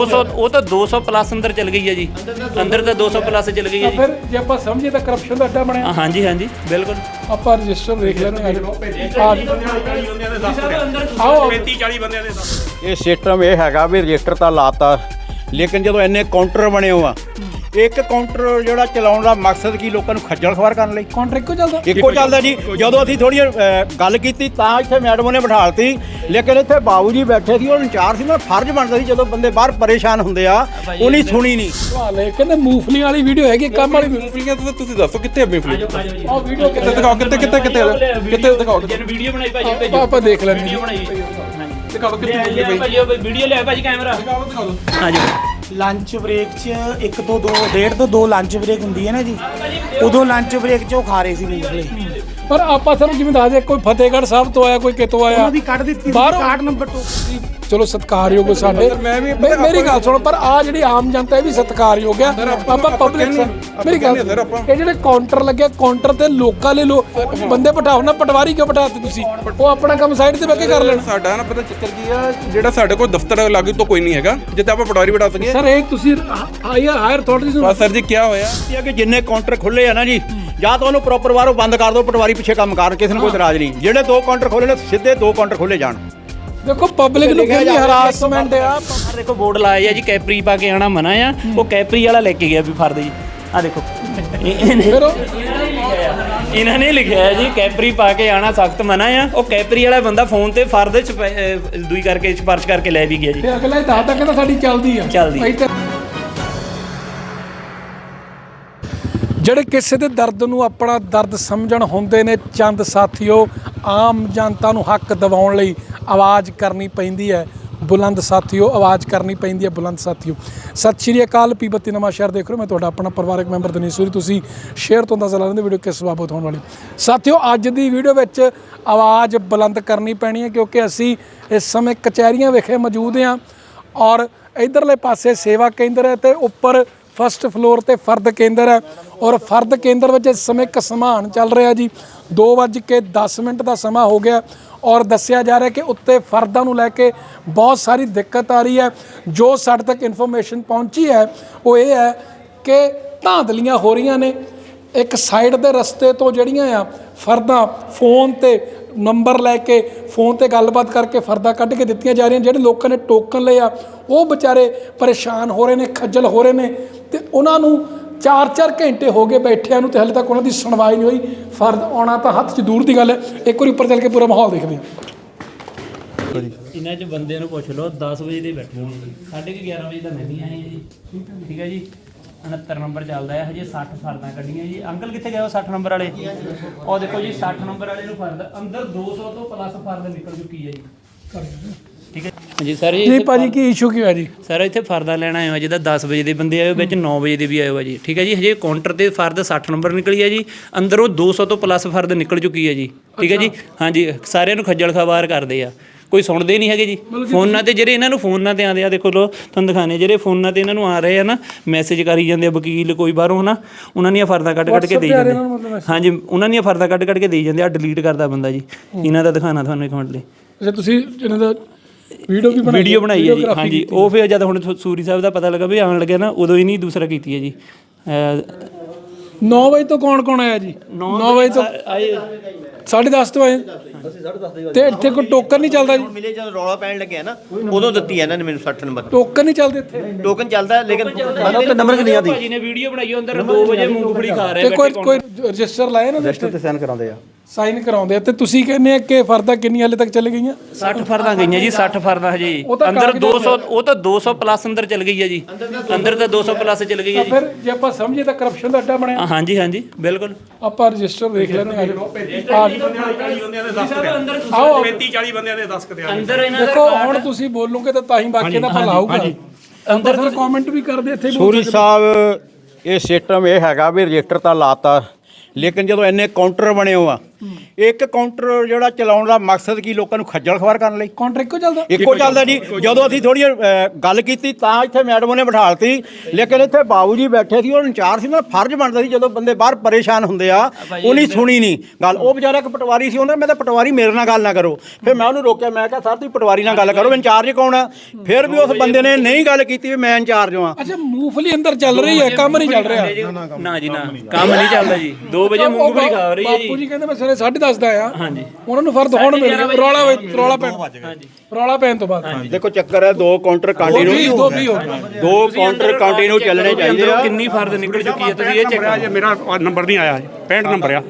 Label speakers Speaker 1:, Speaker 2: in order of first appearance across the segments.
Speaker 1: 200 ਉਹ ਤਾਂ 200 ਪਲੱਸ ਅੰਦਰ ਚਲ ਗਈ ਹੈ ਜੀ। ਅੰਦਰ ਤਾਂ 200 ਪਲੱਸ ਚਲ ਗਈ ਹੈ ਜੀ।
Speaker 2: ਫਿਰ ਜੇ ਆਪਾਂ ਸਮਝੀਏ ਤਾਂ ਕਰਪਸ਼ਨ ਦਾ ਅੱਡਾ ਬਣਿਆ।
Speaker 1: ਹਾਂਜੀ ਹਾਂਜੀ ਬਿਲਕੁਲ।
Speaker 2: ਆਪਾਂ ਰਜਿਸਟਰ ਦੇਖ ਲੈਣੇ ਆ ਆਓ।
Speaker 3: 35 40 ਬੰਦਿਆਂ ਦੇ
Speaker 4: ਇਹ ਸਿਸਟਮ ਇਹ ਹੈਗਾ ਵੀ ਰਜਿਸਟਰ ਤਾਂ ਲਾਤਾ। ਲੇਕਿਨ ਜਦੋਂ ਇੰਨੇ ਕਾਊਂਟਰ ਬਣੇ ਹੋ ਆ ਇੱਕ ਕਾਊਂਟਰ ਜਿਹੜਾ ਚਲਾਉਣ ਦਾ ਮਕਸਦ ਕੀ ਲੋਕਾਂ ਨੂੰ ਖੱਜਲ ਖਵਾਰ ਕਰਨ ਲਈ?
Speaker 2: ਕੰਟਰੈਕਟ ਕੋ ਚੱਲਦਾ।
Speaker 4: ਇੱਕੋ ਚੱਲਦਾ। ਜੀ। ਜਦੋਂ ਅਸੀਂ ਥੋੜੀ ਗੱਲ ਕੀਤੀ ਤਾਂ ਇੱਥੇ ਮੈਡਮ ਨੇ ਬਿਠਾਲਤੀ ਲੇਕਿਨ ਇੱਥੇ ਬਾਬੂ ਜੀ ਬੈਠੇ ਸੀ ਉਹ ਚਾਰ ਸੀ। ਮੈਂ ਫਰਜ਼ ਬਣਦਾ ਸੀ ਜਦੋਂ ਬੰਦੇ ਬਾਹਰ ਪਰੇਸ਼ਾਨ ਹੁੰਦੇ ਆ ਉਹਨੀ ਸੁਣੀ ਨਹੀਂ।
Speaker 2: ਸਵਾਲ ਹੈ ਕਹਿੰਦੇ ਮੂੰਗਫਲੀ ਵਾਲੀ ਵੀਡੀਓ ਹੈਗੀ ਕੰਮ ਵਾਲੀ
Speaker 3: ਮੂੰਗਫਲੀਆਂ ਤਾਂ ਤੁਸੀਂ ਦੱਸੋ ਕਿੱਥੇ ਮੂੰਗਫਲੀ?
Speaker 2: ਆਹ ਵੀਡੀਓ
Speaker 3: ਕਿੱਥੇ ਦਿਖਾਓ ਕਿੱਥੇ ਕਿੱਥੇ ਕਿੱਥੇ? ਕਿੱਥੇ ਦਿਖਾਓ?
Speaker 1: ਜਨ ਵੀਡੀਓ ਬਣਾਈ ਭਾਜੀ
Speaker 2: ਆਪਾਂ ਆਪਾਂ ਦੇਖ ਲੈਣੇ
Speaker 1: ਵੀਡੀਓ ਬਣਾਈ।
Speaker 3: ਦਿਖਾਓ ਕਿੱਥੇ
Speaker 1: ਭਾਜੀ ਉਹ ਵੀਡੀਓ ਲਿਆ ਭਾਜੀ ਕੈਮਰਾ
Speaker 3: ਦਿਖਾਓ ਦਿਖਾਓ।
Speaker 1: ਹਾਂਜੀ।
Speaker 5: ਲੰਚ ਬ੍ਰੇਕ 'ਚ ਇੱਕ ਤੋਂ ਦੋ ਡੇਢ ਤੋਂ ਦੋ ਲੰਚ ਬ੍ਰੇਕ ਹੁੰਦੀ ਹੈ ਨਾ ਜੀ। ਉਦੋਂ ਲੰਚ ਬ੍ਰੇਕ 'ਚ ਉਹ ਖਾ ਰਹੇ ਸੀ ਮੂੰਗਫਲੀ
Speaker 2: ਪਰ ਆਪਾਂ ਤੁਹਾਨੂੰ ਜਿਵੇਂ ਦੱਸ ਦੇ ਕੋਈ ਫਤਿਹਗੜ੍ਹ ਸਾਹਿਬ ਤੋਂ ਆਇਆ ਕੋਈ ਕਿਤੋਂ ਆਇਆ?
Speaker 5: ਉਹਨਾਂ ਦੀ ਕੱਢ ਦਿੱਤੀ
Speaker 2: ਬਾਹਰੋਂ-
Speaker 5: ਕਾਰਡ ਨੰਬਰ ਤੋਂ।
Speaker 2: ਚਲੋ ਸਤਿਕਾਰਯੋਗ ਹੋ ਸਾਡੇ।
Speaker 3: ਮੈਂ ਵੀ-
Speaker 2: ਮੇ- ਮੇਰੀ ਗੱਲ ਸੁਣੋ ਪਰ ਆ ਜਿਹੜੀ ਆਮ ਜਨਤਾ ਇਹ ਵੀ ਸਤਿਕਾਰਯੋਗ ਆ ਆਪਾਂ ਪਬਲਿਕ ਮੇਰੀ ਗੱਲ। ਇਹ ਜਿਹੜੇ ਕਾਊਂਟਰ ਲੱਗੇ ਕਾਊਂਟਰ ਤੇ ਲੋਕਾਂ ਲਈ ਲੋ ਬੰਦੇ ਬਿਠਾਓ ਨਾ ਪਟਵਾਰੀ ਕਿਉਂ ਬਿਠਾਤੇ ਤੁਸੀਂ? ਉਹ ਆਪਣਾ ਕੰਮ ਸਾਈਡ ਤੇ ਬਹਿ ਕੇ ਕਰ ਲੈਣ।
Speaker 3: ਸਾਡਾ ਨਾ ਪਤਾ ਚੱਕਰ ਕੀ ਆ ਜਿਹੜਾ ਸਾਡੇ ਕੋਲ ਦਫ਼ਤਰ ਲਾਗੂ ਤੋਂ ਕੋਈ ਨਹੀਂ ਹੈਗਾ। ਜਿੱਥੇ ਆਪਾਂ ਪਟਵਾਰੀ ਬਿਠਾ ਸਕੀਏ।
Speaker 2: ਸਰ ਇਹ ਤੁਸੀਂ ਹਾਇਰ ਹਾਇਰ ਅਥਾਰਟੀਜ਼ ਨੂੰ
Speaker 3: ਬਸ ਸਰ ਜੀ ਕੀ ਹੋਇਆ?
Speaker 4: ਇਹ ਕਿ ਜਿੰਨੇ ਕਾਊਂਟਰ ਖੁੱਲੇ ਆ ਨਾ ਜੀ ਜਾਂ ਤਾਂ ਉਹਨੂੰ ਪ੍ਰੋਪਰ ਬਾਹਰੋਂ ਬੰਦ ਕਰ ਦਿਓ ਪਟਵਾਰੀ ਪਿੱਛੇ ਕੰਮ ਕਰਨ ਕਿਸੇ ਨੂੰ ਕੋਈ ਇਤਰਾਜ਼ ਨਹੀਂ। ਜਿਹੜੇ ਦੋ ਕਾਊਂਟਰ ਖੋਲੇ ਨੇ ਸਿੱਧੇ ਦੋ ਕਾਊਂਟਰ ਖੋਲੇ ਜਾਣ।
Speaker 2: ਦੇਖੋ ਪਬਲਿਕ ਨੂੰ ਕਿੰਨੀ ਹਰਾਸਮੈਂਟ ਆ।
Speaker 1: ਆਹ ਦੇਖੋ ਬੋਰਡ ਲਾਇਆ ਜੀ ਕੈਪਰੀ ਪਾ ਕੇ ਆਣਾ ਮਨਾ ਆ। ਉਹ ਕੈਪਰੀ ਵਾਲਾ ਲੈ ਕੇ ਗਿਆ ਵੀ ਫਰਦ ਜੀ। ਆ ਦੇਖੋ ਇਹ- ਇਹਨੇ-
Speaker 2: ਫਿਰ ਉਹ
Speaker 1: ਇਹਨਾਂ ਨੇ ਲਿਖਿਆ ਹੈ ਜੀ ਕੈਪਰੀ ਪਾ ਕੇ ਆਣਾ ਸਖਤ ਮਨਾ ਆ। ਉਹ ਕੈਪਰੀ ਵਾਲਾ ਬੰਦਾ ਫੋਨ ਤੇ ਫਰਦ ਚ ਦੂਈ ਕਰਕੇ ਸਿਫਾਰਿਸ਼ ਕਰਕੇ ਲੈ ਵੀ ਗਿਆ ਜੀ।
Speaker 2: ਤੇ ਅਗਲਾ ਹੀ ਦੱਸਦਾ ਕਹਿੰਦਾ ਸਾਡੀ ਚੱਲਦੀ ਆ।
Speaker 1: ਚੱਲਦੀ। ਆ।
Speaker 2: ਜਿਹੜੇ ਕਿਸੇ ਦੇ ਦਰਦ ਨੂੰ ਆਪਣਾ ਦਰਦ ਸਮਝਣ ਹੁੰਦੇ ਨੇ ਚੰਦ ਸਾਥੀਓ ਆਮ ਜਨਤਾ ਨੂੰ ਹੱਕ ਦਿਵਾਉਣ ਲਈ ਆਵਾਜ਼ ਕਰਨੀ ਪੈਂਦੀ ਹੈ। ਬੁਲੰਦ ਸਾਥੀਓ, ਆਵਾਜ਼ ਕਰਨੀ ਪੈਂਦੀ ਹੈ ਬੁਲੰਦ ਸਾਥੀਓ। ਸਤਿ ਸ਼੍ਰੀ ਅਕਾਲ, ਪੀਬਤੀ ਨਵਾਂ ਸ਼ਹਿਰ ਦੇਖ ਰਹੇ ਮੈਂ ਤੁਹਾਡਾ ਆਪਣਾ ਪਰਿਵਾਰਕ ਮੈਂਬਰ ਦਨੀਸ਼ ਸੂਰੀ। ਤੁਸੀਂ ਸ਼ੇਅਰ ਤੋਂ ਅੰਦਾਜ਼ਾ ਲਾ ਲੈਂਦੇ ਵੀਡੀਓ ਕਿਸ ਬਾਬਤ ਹੋਣ ਵਾਲੀ। ਸਾਥੀਓ, ਅੱਜ ਦੀ ਵੀਡੀਓ ਵਿੱਚ ਆਵਾਜ਼ ਬੁਲੰਦ ਕਰਨੀ ਪੈਣੀ ਹੈ ਕਿਉਂਕਿ ਅਸੀਂ ਇਸ ਸਮੇਂ ਕਚਹਿਰੀਆਂ ਵਿਖੇ ਮੌਜੂਦ ਹਾਂ ਔਰ ਇਧਰਲੇ ਪਾਸੇ ਸੇਵਾ ਕੇਂਦਰ ਹੈ ਤੇ ਉੱਪਰ ਫਸਟ ਫਲੋਰ ਤੇ ਫਰਦ ਕੇਂਦਰ ਹੈ ਔਰ ਫਰਦ ਕੇਂਦਰ ਵਿੱਚ ਇਸ ਸਮੇਂ ਇੱਕ ਸਮਾਨ ਚੱਲ ਰਿਹਾ ਜੀ। 2:10 ਮਿੰਟ ਦਾ ਸਮਾਂ ਹੋ ਗਿਆ। ਔਰ ਦੱਸਿਆ ਜਾ ਰਿਹਾ ਕਿ ਉੱਤੇ ਫਰਦਾਂ ਨੂੰ ਲੈ ਕੇ ਬਹੁਤ ਸਾਰੀ ਦਿੱਕਤ ਆ ਰਹੀ ਹੈ। ਜੋ ਸਾਡੇ ਤੱਕ ਇਨਫੋਰਮੇਸ਼ਨ ਪਹੁੰਚੀ ਹੈ, ਉਹ ਇਹ ਹੈ ਕਿ ਧਾਂਦਲੀਆਂ ਹੋ ਰਹੀਆਂ ਨੇ। ਇੱਕ ਸਾਈਡ ਦੇ ਰਸਤੇ ਤੋਂ ਜਿਹੜੀਆਂ ਆ, ਫਰਦਾਂ ਫੋਨ ਤੇ ਨੰਬਰ ਲੈ ਕੇ ਫੋਨ ਤੇ ਗੱਲਬਾਤ ਕਰਕੇ ਫਰਦਾ ਕੱਢ ਕੇ ਦਿੱਤੀਆਂ ਜਾ ਰਹੀਆਂ। ਜਿਹੜੇ ਲੋਕਾਂ ਨੇ ਟੋਕਨ ਲਏ ਆ, ਉਹ ਵਿਚਾਰੇ ਪਰੇਸ਼ਾਨ ਹੋ ਰਹੇ ਨੇ, ਖੱਜਲ ਹੋ ਰਹੇ ਨੇ ਤੇ ਉਹਨਾਂ ਨੂੰ 4-4 ਘੰਟੇ ਹੋ ਗਏ ਬੈਠਿਆਂ ਨੂੰ ਤੇ ਹਲੇ ਤੱਕ ਉਹਨਾਂ ਦੀ ਸੁਣਵਾਈ ਨਹੀਂ ਹੋਈ। ਫਰਦ ਆਉਣਾ ਤਾਂ ਹੱਥ 'ਚ ਦੂਰ ਦੀ ਗੱਲ ਹੈ। ਇੱਕ ਵਾਰੀ ਉੱਪਰ ਚੱਲ ਕੇ ਪੂਰਾ ਮਾਹੌਲ ਦੇਖਦੇ ਹਾਂ।
Speaker 1: ਇਹਨਾਂ ਚ ਬੰਦੇ ਨੂੰ ਪੁੱਛ ਲਓ 10 ਵਜੇ ਦੇ ਬੈਠੇ ਹੋਣਗੇ। ਸਾਢੇ ਕੁ 11 ਵਜੇ ਤਾਂ ਮੈਂ ਵੀ ਆਏ ਜੀ। ਠੀਕ ਹੈ ਜੀ? 69 ਨੰਬਰ ਚੱਲਦਾ ਹੈ। ਹਜੇ 60 ਫਰਦਾਂ ਕੱਢੀਆਂ ਜੀ। ਅੰਕਲ ਕਿੱਥੇ ਗਏ ਉਹ 60 ਨੰਬਰ ਵਾਲੇ? ਉਹ ਦੇਖੋ ਜੀ 60 ਨੰਬਰ ਵਾਲੇ ਨੂੰ ਫਰਦ ਅੰਦਰ 200 ਤੋਂ ਪਲੱਸ ਫਰਦ ਨਿਕਲ ਚੁੱਕੀ ਹੈ ਜੀ। ਠੀਕ ਹੈ ਜੀ ਸਰ ਜੀ
Speaker 2: ਨਹੀਂ ਭਾਜੀ ਕੀ ਇਸ਼ੂ ਕੀ ਹੋਇਆ ਜੀ?
Speaker 1: ਸਰ ਇੱਥੇ ਫਰਦਾ ਲੈਣ ਆਏ ਹੋ ਜਿਹਦਾ 10 ਵਜੇ ਦੇ ਬੰਦੇ ਆਏ ਹੋ ਵਿੱਚ 9 ਵਜੇ ਦੇ ਵੀ ਆਏ ਹੋ ਜੀ। ਠੀਕ ਹੈ ਜੀ ਹਜੇ ਕਾਊਂਟਰ ਤੇ ਫਰਦ 60 ਨੰਬਰ ਨਿਕਲੀ ਹੈ ਜੀ। ਅੰਦਰੋਂ 200 ਤੋਂ ਪਲੱਸ ਫਰਦ ਨਿਕਲ ਚੁੱਕੀ ਹੈ ਜੀ। ਠੀਕ ਹੈ ਜੀ? ਹਾਂਜੀ ਸਾਰਿਆਂ ਨੂੰ ਖੱਜਲ ਖਵਾਰ ਕਰਦੇ ਆ। ਕੋਈ ਸੁਣਦੇ ਨਹੀਂ ਹੈਗੇ ਜੀ। ਫੋਨਾਂ ਤੇ ਜਿਹੜੇ ਇਹਨਾਂ ਨੂੰ ਫੋਨਾਂ ਤੇ ਆਉਂਦੇ ਆ ਦੇਖੋ ਲੋ ਤੁਹਾਨੂੰ ਦਿਖਾਣੇ ਜਿਹੜੇ ਫੋਨਾਂ ਤੇ ਇਹਨਾਂ ਨੂੰ ਆ ਰਹੇ ਆ ਨਾ ਮੈਸੇਜ ਕਰੀ ਜਾਂਦੇ ਆ ਵਕੀਲ ਕੋਈ ਬਾਹਰੋਂ ਹਨਾ ਉਹਨਾਂ ਦੀਆਂ ਫਰਦਾਂ ਕੱਢ ਕੱਢ ਕੇ ਦੇਈ ਜਾਂਦੇ। ਹਾਂਜੀ ਉਹਨਾਂ ਦੀਆਂ ਫਰਦਾਂ ਕੱਢ ਕੱਢ ਕੇ ਦੇਈ ਜਾਂਦੇ ਆ ਡਿਲੀਟ ਕਰਦਾ ਬੰਦਾ ਜੀ। ਇਹਨਾਂ ਦਾ ਦਿਖਾਣਾ ਤੁਹਾਨੂੰ ਇੱਕ ਮਿੰਟ ਲਈ।
Speaker 2: ਅੱਛਾ ਤੁਸੀਂ ਇਹਨਾਂ ਦਾ ਵੀਡੀਓ ਵੀ ਬਣਾਈ
Speaker 1: ਵੀਡੀਓ ਬਣਾਈ ਹੈ ਜੀ ਹਾਂਜੀ। ਉਹ ਫਿਰ ਜਦ ਹੁਣ ਸੂਰੀ ਸਾਹਿਬ ਦਾ ਪਤਾ ਲੱਗਾ ਵੀ ਆਉਣ ਲੱਗਿਆ ਨਾ ਉਦੋਂ ਹੀ ਨਹੀਂ ਦੂਸਰਾ ਕੀਤੀ ਹੈ ਜੀ। ਅਹ
Speaker 2: 9 ਵਜੇ ਤੋਂ ਕੌਣ ਕੌਣ ਆਇਆ ਜੀ? 9 ਵਜੇ ਤੋਂ
Speaker 1: ਆਏ।
Speaker 2: 10:30 ਤੋਂ ਆਏ। ਤੇ ਇੱਥੇ ਕੋਈ ਟੋਕਨ ਨਹੀਂ ਚੱਲਦਾ ਜੀ?
Speaker 6: ਮਿਲੇ ਜਦੋਂ ਰੌਲਾ ਪੈਣ ਲੱਗਿਆ ਨਾ ਉਦੋਂ ਦਿੱਤੀ ਹੈ ਇਹਨਾਂ ਨੇ ਮੈਨੂੰ 60 ਨੰਬਰ।
Speaker 2: ਟੋਕਨ ਨਹੀਂ ਚੱਲਦੇ ਇੱਥੇ?
Speaker 6: ਟੋਕਨ ਚੱਲਦਾ ਹੈ, ਲੇਕਿਨ ਬੰਦੇ ਤੇ ਨੰਬਰ ਨਹੀਂ ਆਦੀ
Speaker 1: ਭਾਜੀ ਨੇ ਵੀਡੀਓ ਬਣਾਈ ਅੰਦਰ 2 ਵਜੇ ਮੂੰਗਫਲੀ ਖਾ ਰਹੇ
Speaker 2: ਤੇ ਕੋਈ ਕੋਈ ਰਜਿਸਟਰ ਲਾਇਆ ਨਾ
Speaker 4: ਰਜਿਸਟਰ ਤੇ ਸਾਈਨ ਕਰਾਉਂਦੇ ਆ।
Speaker 2: ਸਾਈਨ ਕਰਾਉਂਦੇ ਆ। ਤੇ ਤੁਸੀਂ ਕਹਿੰਦੇ ਆ ਕਿ ਫਰਦਾ ਕਿੰਨੀ ਹਾਲੇ ਤੱਕ ਚੱਲ ਗਈਆਂ?
Speaker 1: 60 ਫਰਦਾਂ ਗਈਆਂ ਜੀ 60 ਫਰਦਾਂ ਹਜੇ
Speaker 2: ਉਹ ਤਾਂ
Speaker 1: ਅੰਦਰ
Speaker 2: ਕਾਗਜ਼ਾਂ
Speaker 1: 200 ਉਹ ਤਾਂ 200 ਪਲੱਸ ਅੰਦਰ ਚਲ ਗਈ ਹੈ ਜੀ। ਅੰਦਰ ਤਾਂ 200 ਪਲੱਸ ਚਲ ਗਈ ਹੈ ਜੀ।
Speaker 2: ਫਿਰ ਜੇ ਆਪਾਂ ਸਮਝੀਏ ਤਾਂ ਕਰਪਸ਼ਨ ਦਾ ਅੱਡਾ ਬਣਿਆ।
Speaker 1: ਹਾਂ, ਹਾਂਜੀ ਹਾਂਜੀ ਬਿਲਕੁਲ।
Speaker 2: ਆਪਾਂ ਰਜਿਸਟਰ ਦੇਖ ਲੈਂਦੇ ਆ
Speaker 3: 40 ਬੰਦਿਆਂ ਦੇ ਦੱਸ
Speaker 2: ਆਓ
Speaker 3: 35 40 ਬੰਦਿਆਂ ਦੇ ਦੱਸ ਕੇ
Speaker 1: ਅੰਦਰ ਇਹਨਾਂ ਦਾ
Speaker 2: ਦੇਖੋ ਹੁਣ ਤੁਸੀਂ ਬੋਲੋਗੇ ਤਾਂ ਤਾਂ ਹੀ ਬਾਕੀ ਦਾ ਭਲਾ ਹੋਊਗਾ। ਅੰਦਰ ਫਿਰ ਕਮੈਂਟ ਵੀ ਕਰਦੇ ਇੱਥੇ
Speaker 4: ਸੂਰੀ ਸਾਹਿਬ ਇਹ ਸਿਸਟਮ ਇਹ ਹੈਗਾ ਵੀ ਰਜਿਸਟਰ ਤਾਂ ਲਾਤਾ। ਲੇਕਿਨ ਜਦੋਂ ਇੰਨੇ ਕਾਊਂਟਰ ਬਣੇ ਹੋ ਆ ਇੱਕ ਕਾਊਂਟਰ ਜਿਹੜਾ ਚਲਾਉਣ ਦਾ ਮਕਸਦ ਕੀ? ਲੋਕਾਂ ਨੂੰ ਖੱਜਲ ਖਵਾਰ ਕਰਨ ਲਈ।
Speaker 2: ਕਾਉਂਟਰ ਇੱਕੋ ਚੱਲਦਾ?
Speaker 4: ਇੱਕੋ ਚੱਲਦਾ ਜੀ। ਜਦੋਂ ਅਸੀਂ ਥੋੜੀ ਗੱਲ ਕੀਤੀ ਤਾਂ ਇੱਥੇ ਮੈਡਮ ਨੇ ਬਿਠਾਲਤੀ ਲੇਕਿਨ ਇੱਥੇ ਬਾਬੂ ਜੀ ਬੈਠੇ ਸੀ ਉਹ ਇੰਚਾਰਜ ਸੀ ਨਾ ਫਰਜ਼ ਬਣਦਾ ਸੀ ਜਦੋਂ ਬੰਦੇ ਬਾਹਰ ਪਰੇਸ਼ਾਨ ਹੁੰਦੇ ਆ ਉਹਨੇ ਸੁਣੀ ਨਹੀਂ। ਗੱਲ ਉਹ ਵਿਚਾਰਾ ਇੱਕ ਪਟਵਾਰੀ ਸੀ ਉਹਨਾਂ ਮੈਂ ਤਾਂ ਪਟਵਾਰੀ ਮੇਰੇ ਨਾਲ ਗੱਲ ਨਾ ਕਰੋ। ਫਿਰ ਮੈਂ ਉਹਨੂੰ ਰੋਕਿਆ ਮੈਂ ਕਿਹਾ ਸਰ ਤੁਸੀਂ ਪਟਵਾਰੀ ਨਾਲ ਗੱਲ ਕਰੋ ਇੰਚਾਰਜ ਕੌਣ ਆ? ਫਿਰ ਵੀ ਉਸ ਬੰਦੇ ਨੇ ਨਹੀਂ ਗੱਲ ਕੀਤੀ ਵੀ ਮੈਂ ਇੰਚਾਰਜ ਹਾਂ।
Speaker 2: ਅੱਛਾ ਮੂੰਗਫਲੀ ਅੰਦਰ ਚੱਲ ਰਹੀ ਹੈ ਕੰਮ ਨਹੀਂ ਚੱਲ ਰਿਹਾ।
Speaker 1: ਨਾ ਜੀ ਨਾ। ਕੰਮ ਨਹੀਂ ਚੱਲਦਾ ਜੀ। 2 ਵਜੇ ਮੂੰਗਫਲੀ ਖਾ ਰਹੀ ਹੈ
Speaker 2: ਬਾਪੂ
Speaker 1: ਜੀ
Speaker 2: ਜੀ ਕਹਿੰਦੇ ਮੈਂ ਸਵੇਰੇ 10:30 ਦਾ ਆਇਆ
Speaker 1: ਹਾਂਜੀ।
Speaker 2: ਉਹਨਾਂ ਨੂੰ ਫਰਦ ਹੁਣ ਮਿਲ ਗਿਆ ਰੌਲਾ ਰੌਲਾ ਪੈਣ ਰੌਲਾ ਪੈਣ ਤੋਂ ਬਾਅਦ।
Speaker 4: ਦੇਖੋ ਚੱਕਰ ਹੈ ਦੋ ਕਾਊਂਟਰ
Speaker 2: ਦੋ
Speaker 4: ਕੰਟੀਨਿਊ
Speaker 2: ਦੋ ਵੀ ਹੋ ਗਏ।
Speaker 4: ਦੋ ਕਾਊਂਟਰ ਕੰਟੀਨਿਊ ਚੱਲਣੇ ਚਾਹੀਦੇ ਆ।
Speaker 1: ਕਿੰਨੀ ਫਰਦ ਨਿਕਲ ਚੁੱਕੀ ਹੈ। ਤੁਸੀਂ ਇਹ ਚੈੱਕ
Speaker 7: ਮੇਰਾ ਜੇ ਮੇਰਾ ਨੰਬਰ ਨਹੀਂ ਆਇਆ 65 ਨੰਬਰ ਆ।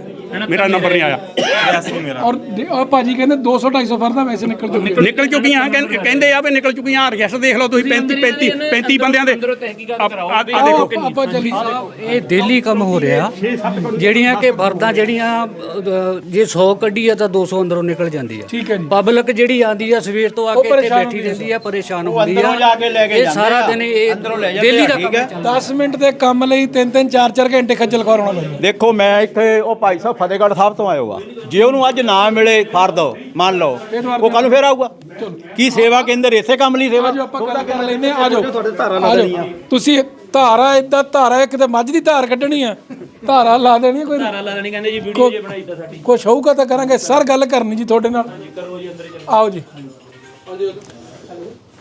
Speaker 7: ਮੇਰਾ ਨੰਬਰ ਨਹੀਂ ਆਇਆ।
Speaker 2: ਔਰ ਦੇ- ਔਰ ਭਾਜੀ ਕਹਿੰਦੇ 200 250 ਫਰਦਾ ਵੈਸੇ ਨਿਕਲ ਚੁੱਕੇ
Speaker 7: ਨਿਕਲ ਚੁੱਕੀਆਂ ਕਹਿੰ- ਕਹਿੰਦੇ ਆ ਵੀ ਨਿਕਲ ਚੁੱਕੀਆਂ ਰਜਿਸਟਰ ਦੇਖ ਲਓ ਤੁਸੀਂ 35 35 35 ਬੰਦਿਆਂ ਦੇ। ਆ ਦੇਖੋ
Speaker 2: ਆਪਾਂ ਚੱਲੀ
Speaker 8: ਇਹ ਡੇਲੀ ਕੰਮ ਹੋ ਰਿਹਾ। ਜਿਹੜੀਆਂ ਕਿ ਵਰਦਾਂ ਜਿਹੜੀਆਂ ਅਹ, ਜੇ 100 ਕੱਢੀ ਆ ਤਾਂ 200 ਅੰਦਰੋਂ ਨਿਕਲ ਜਾਂਦੀ ਆ।
Speaker 2: ਠੀਕ ਹੈ ਜੀ।
Speaker 8: ਪਬਲਿਕ ਜਿਹੜੀ ਆਂਦੀ ਆ ਸਵੇਰ ਤੋਂ ਆ ਕੇ ਇੱਥੇ
Speaker 2: ਪਰੇਸ਼ਾਨ
Speaker 8: ਬੈਠੀ। ਰਹਿੰਦੀ ਆ ਪਰੇਸ਼ਾਨ ਹੁੰਦੀ
Speaker 4: ਅੰਦਰੋਂ ਜਾ ਕੇ ਲੈ
Speaker 8: ਆ
Speaker 4: ਕੇ
Speaker 8: ਇਹ
Speaker 4: ਜਾਂਦੇ
Speaker 8: ਸਾਰਾ
Speaker 4: ਆ।
Speaker 8: ਦਿਨ ਇਹ
Speaker 4: ਅੰਦਰੋਂ ਲੈ ਜਾਂਦੇ
Speaker 8: ਡੇਲੀ
Speaker 4: ਆ,
Speaker 8: ਦਾ
Speaker 4: ਠੀਕ
Speaker 8: ਕੰਮ
Speaker 4: ਹੈ।
Speaker 8: ਚੱਲਦਾ।
Speaker 2: 10 ਮਿੰਟ ਦੇ ਕੰਮ ਲਈ 3-3 4-4 ਘੰਟੇ ਖੱਜਲ ਖੁਆਰ ਹੋਣਾ ਪੈਂਦਾ।
Speaker 4: ਦੇਖੋ ਮੈਂ ਇੱਥੇ ਉਹ ਭਾਈ ਸਾਹਿਬ ਫਤਿਹਗੜ੍ਹ ਸਾਹਿਬ ਤੋਂ ਆਇਆ ਹੋਗਾ ਜੇ ਉਹਨੂੰ ਅੱਜ ਨਾ ਮਿਲੇ ਫਰਦ ਮੰਨ ਲਓ। ਉਹ ਕੱਲ ਫੇਰ ਆਊਗਾ। ਕੀ ਸੇਵਾ ਕੇਂਦਰ ਇਸੇ ਕੰਮ ਲਈ ਸੇਵਾ?
Speaker 2: ਆਜੋ ਆਪਾਂ ਗੱਲ ਕਰ ਲੈਨੇ ਆ ਜਾਓ। ਆਜੋ ਤੁਸੀਂ ਧਾਰਾ ਇਦਾਂ ਧਾਰਾ ਹੈ, ਕਿਤੇ ਮੱਝ ਦੀ ਧਾਰ ਕੱਢਣੀ ਆ। ਧਾਰਾ ਲਾ ਦੇਣੀ ਆ ਕੋਈ
Speaker 1: ਧਾਰਾ ਲਾ ਦੇਣੀ ਕਹਿੰਦੇ ਜੀ ਵੀਡੀਓ ਜੇ ਬਣਾਈ ਤਾਂ ਸਾਡੀ।
Speaker 2: ਕੁਛ ਹੋਊਗਾ ਤਾਂ ਕਰਾਂਗੇ। ਸਰ ਗੱਲ ਕਰਨੀ ਜੀ ਤੁਹਾਡੇ ਨਾਲ। ਆਓ ਜੀ।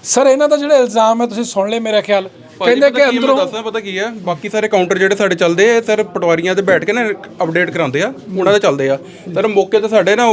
Speaker 2: ਸਰ ਇਹਨਾਂ ਦਾ ਜਿਹੜਾ ਇਲਜ਼ਾਮ ਹੈ ਤੁਸੀਂ ਸੁਣ ਲਏ ਮੇਰਾ ਖਿਆਲ। ਕਹਿੰਦੇ ਕਿ ਅੰਦਰੋਂ
Speaker 3: ਦੱਸਦਾ ਪਤਾ ਕੀ ਹੈ ਬਾਕੀ ਸਾਰੇ ਕਾਊਂਟਰ ਜਿਹੜੇ ਸਾਡੇ ਚੱਲਦੇ ਆ ਸਰ ਪਟਵਾਰੀਆਂ ਤੇ ਬੈਠ ਕੇ ਨਾ ਅਪਡੇਟ ਕਰਾਉਂਦੇ ਆ ਉਹਨਾਂ ਦੇ ਚੱਲਦੇ ਆ। ਸਰ ਮੌਕੇ ਤੇ ਸਾਡੇ ਨਾ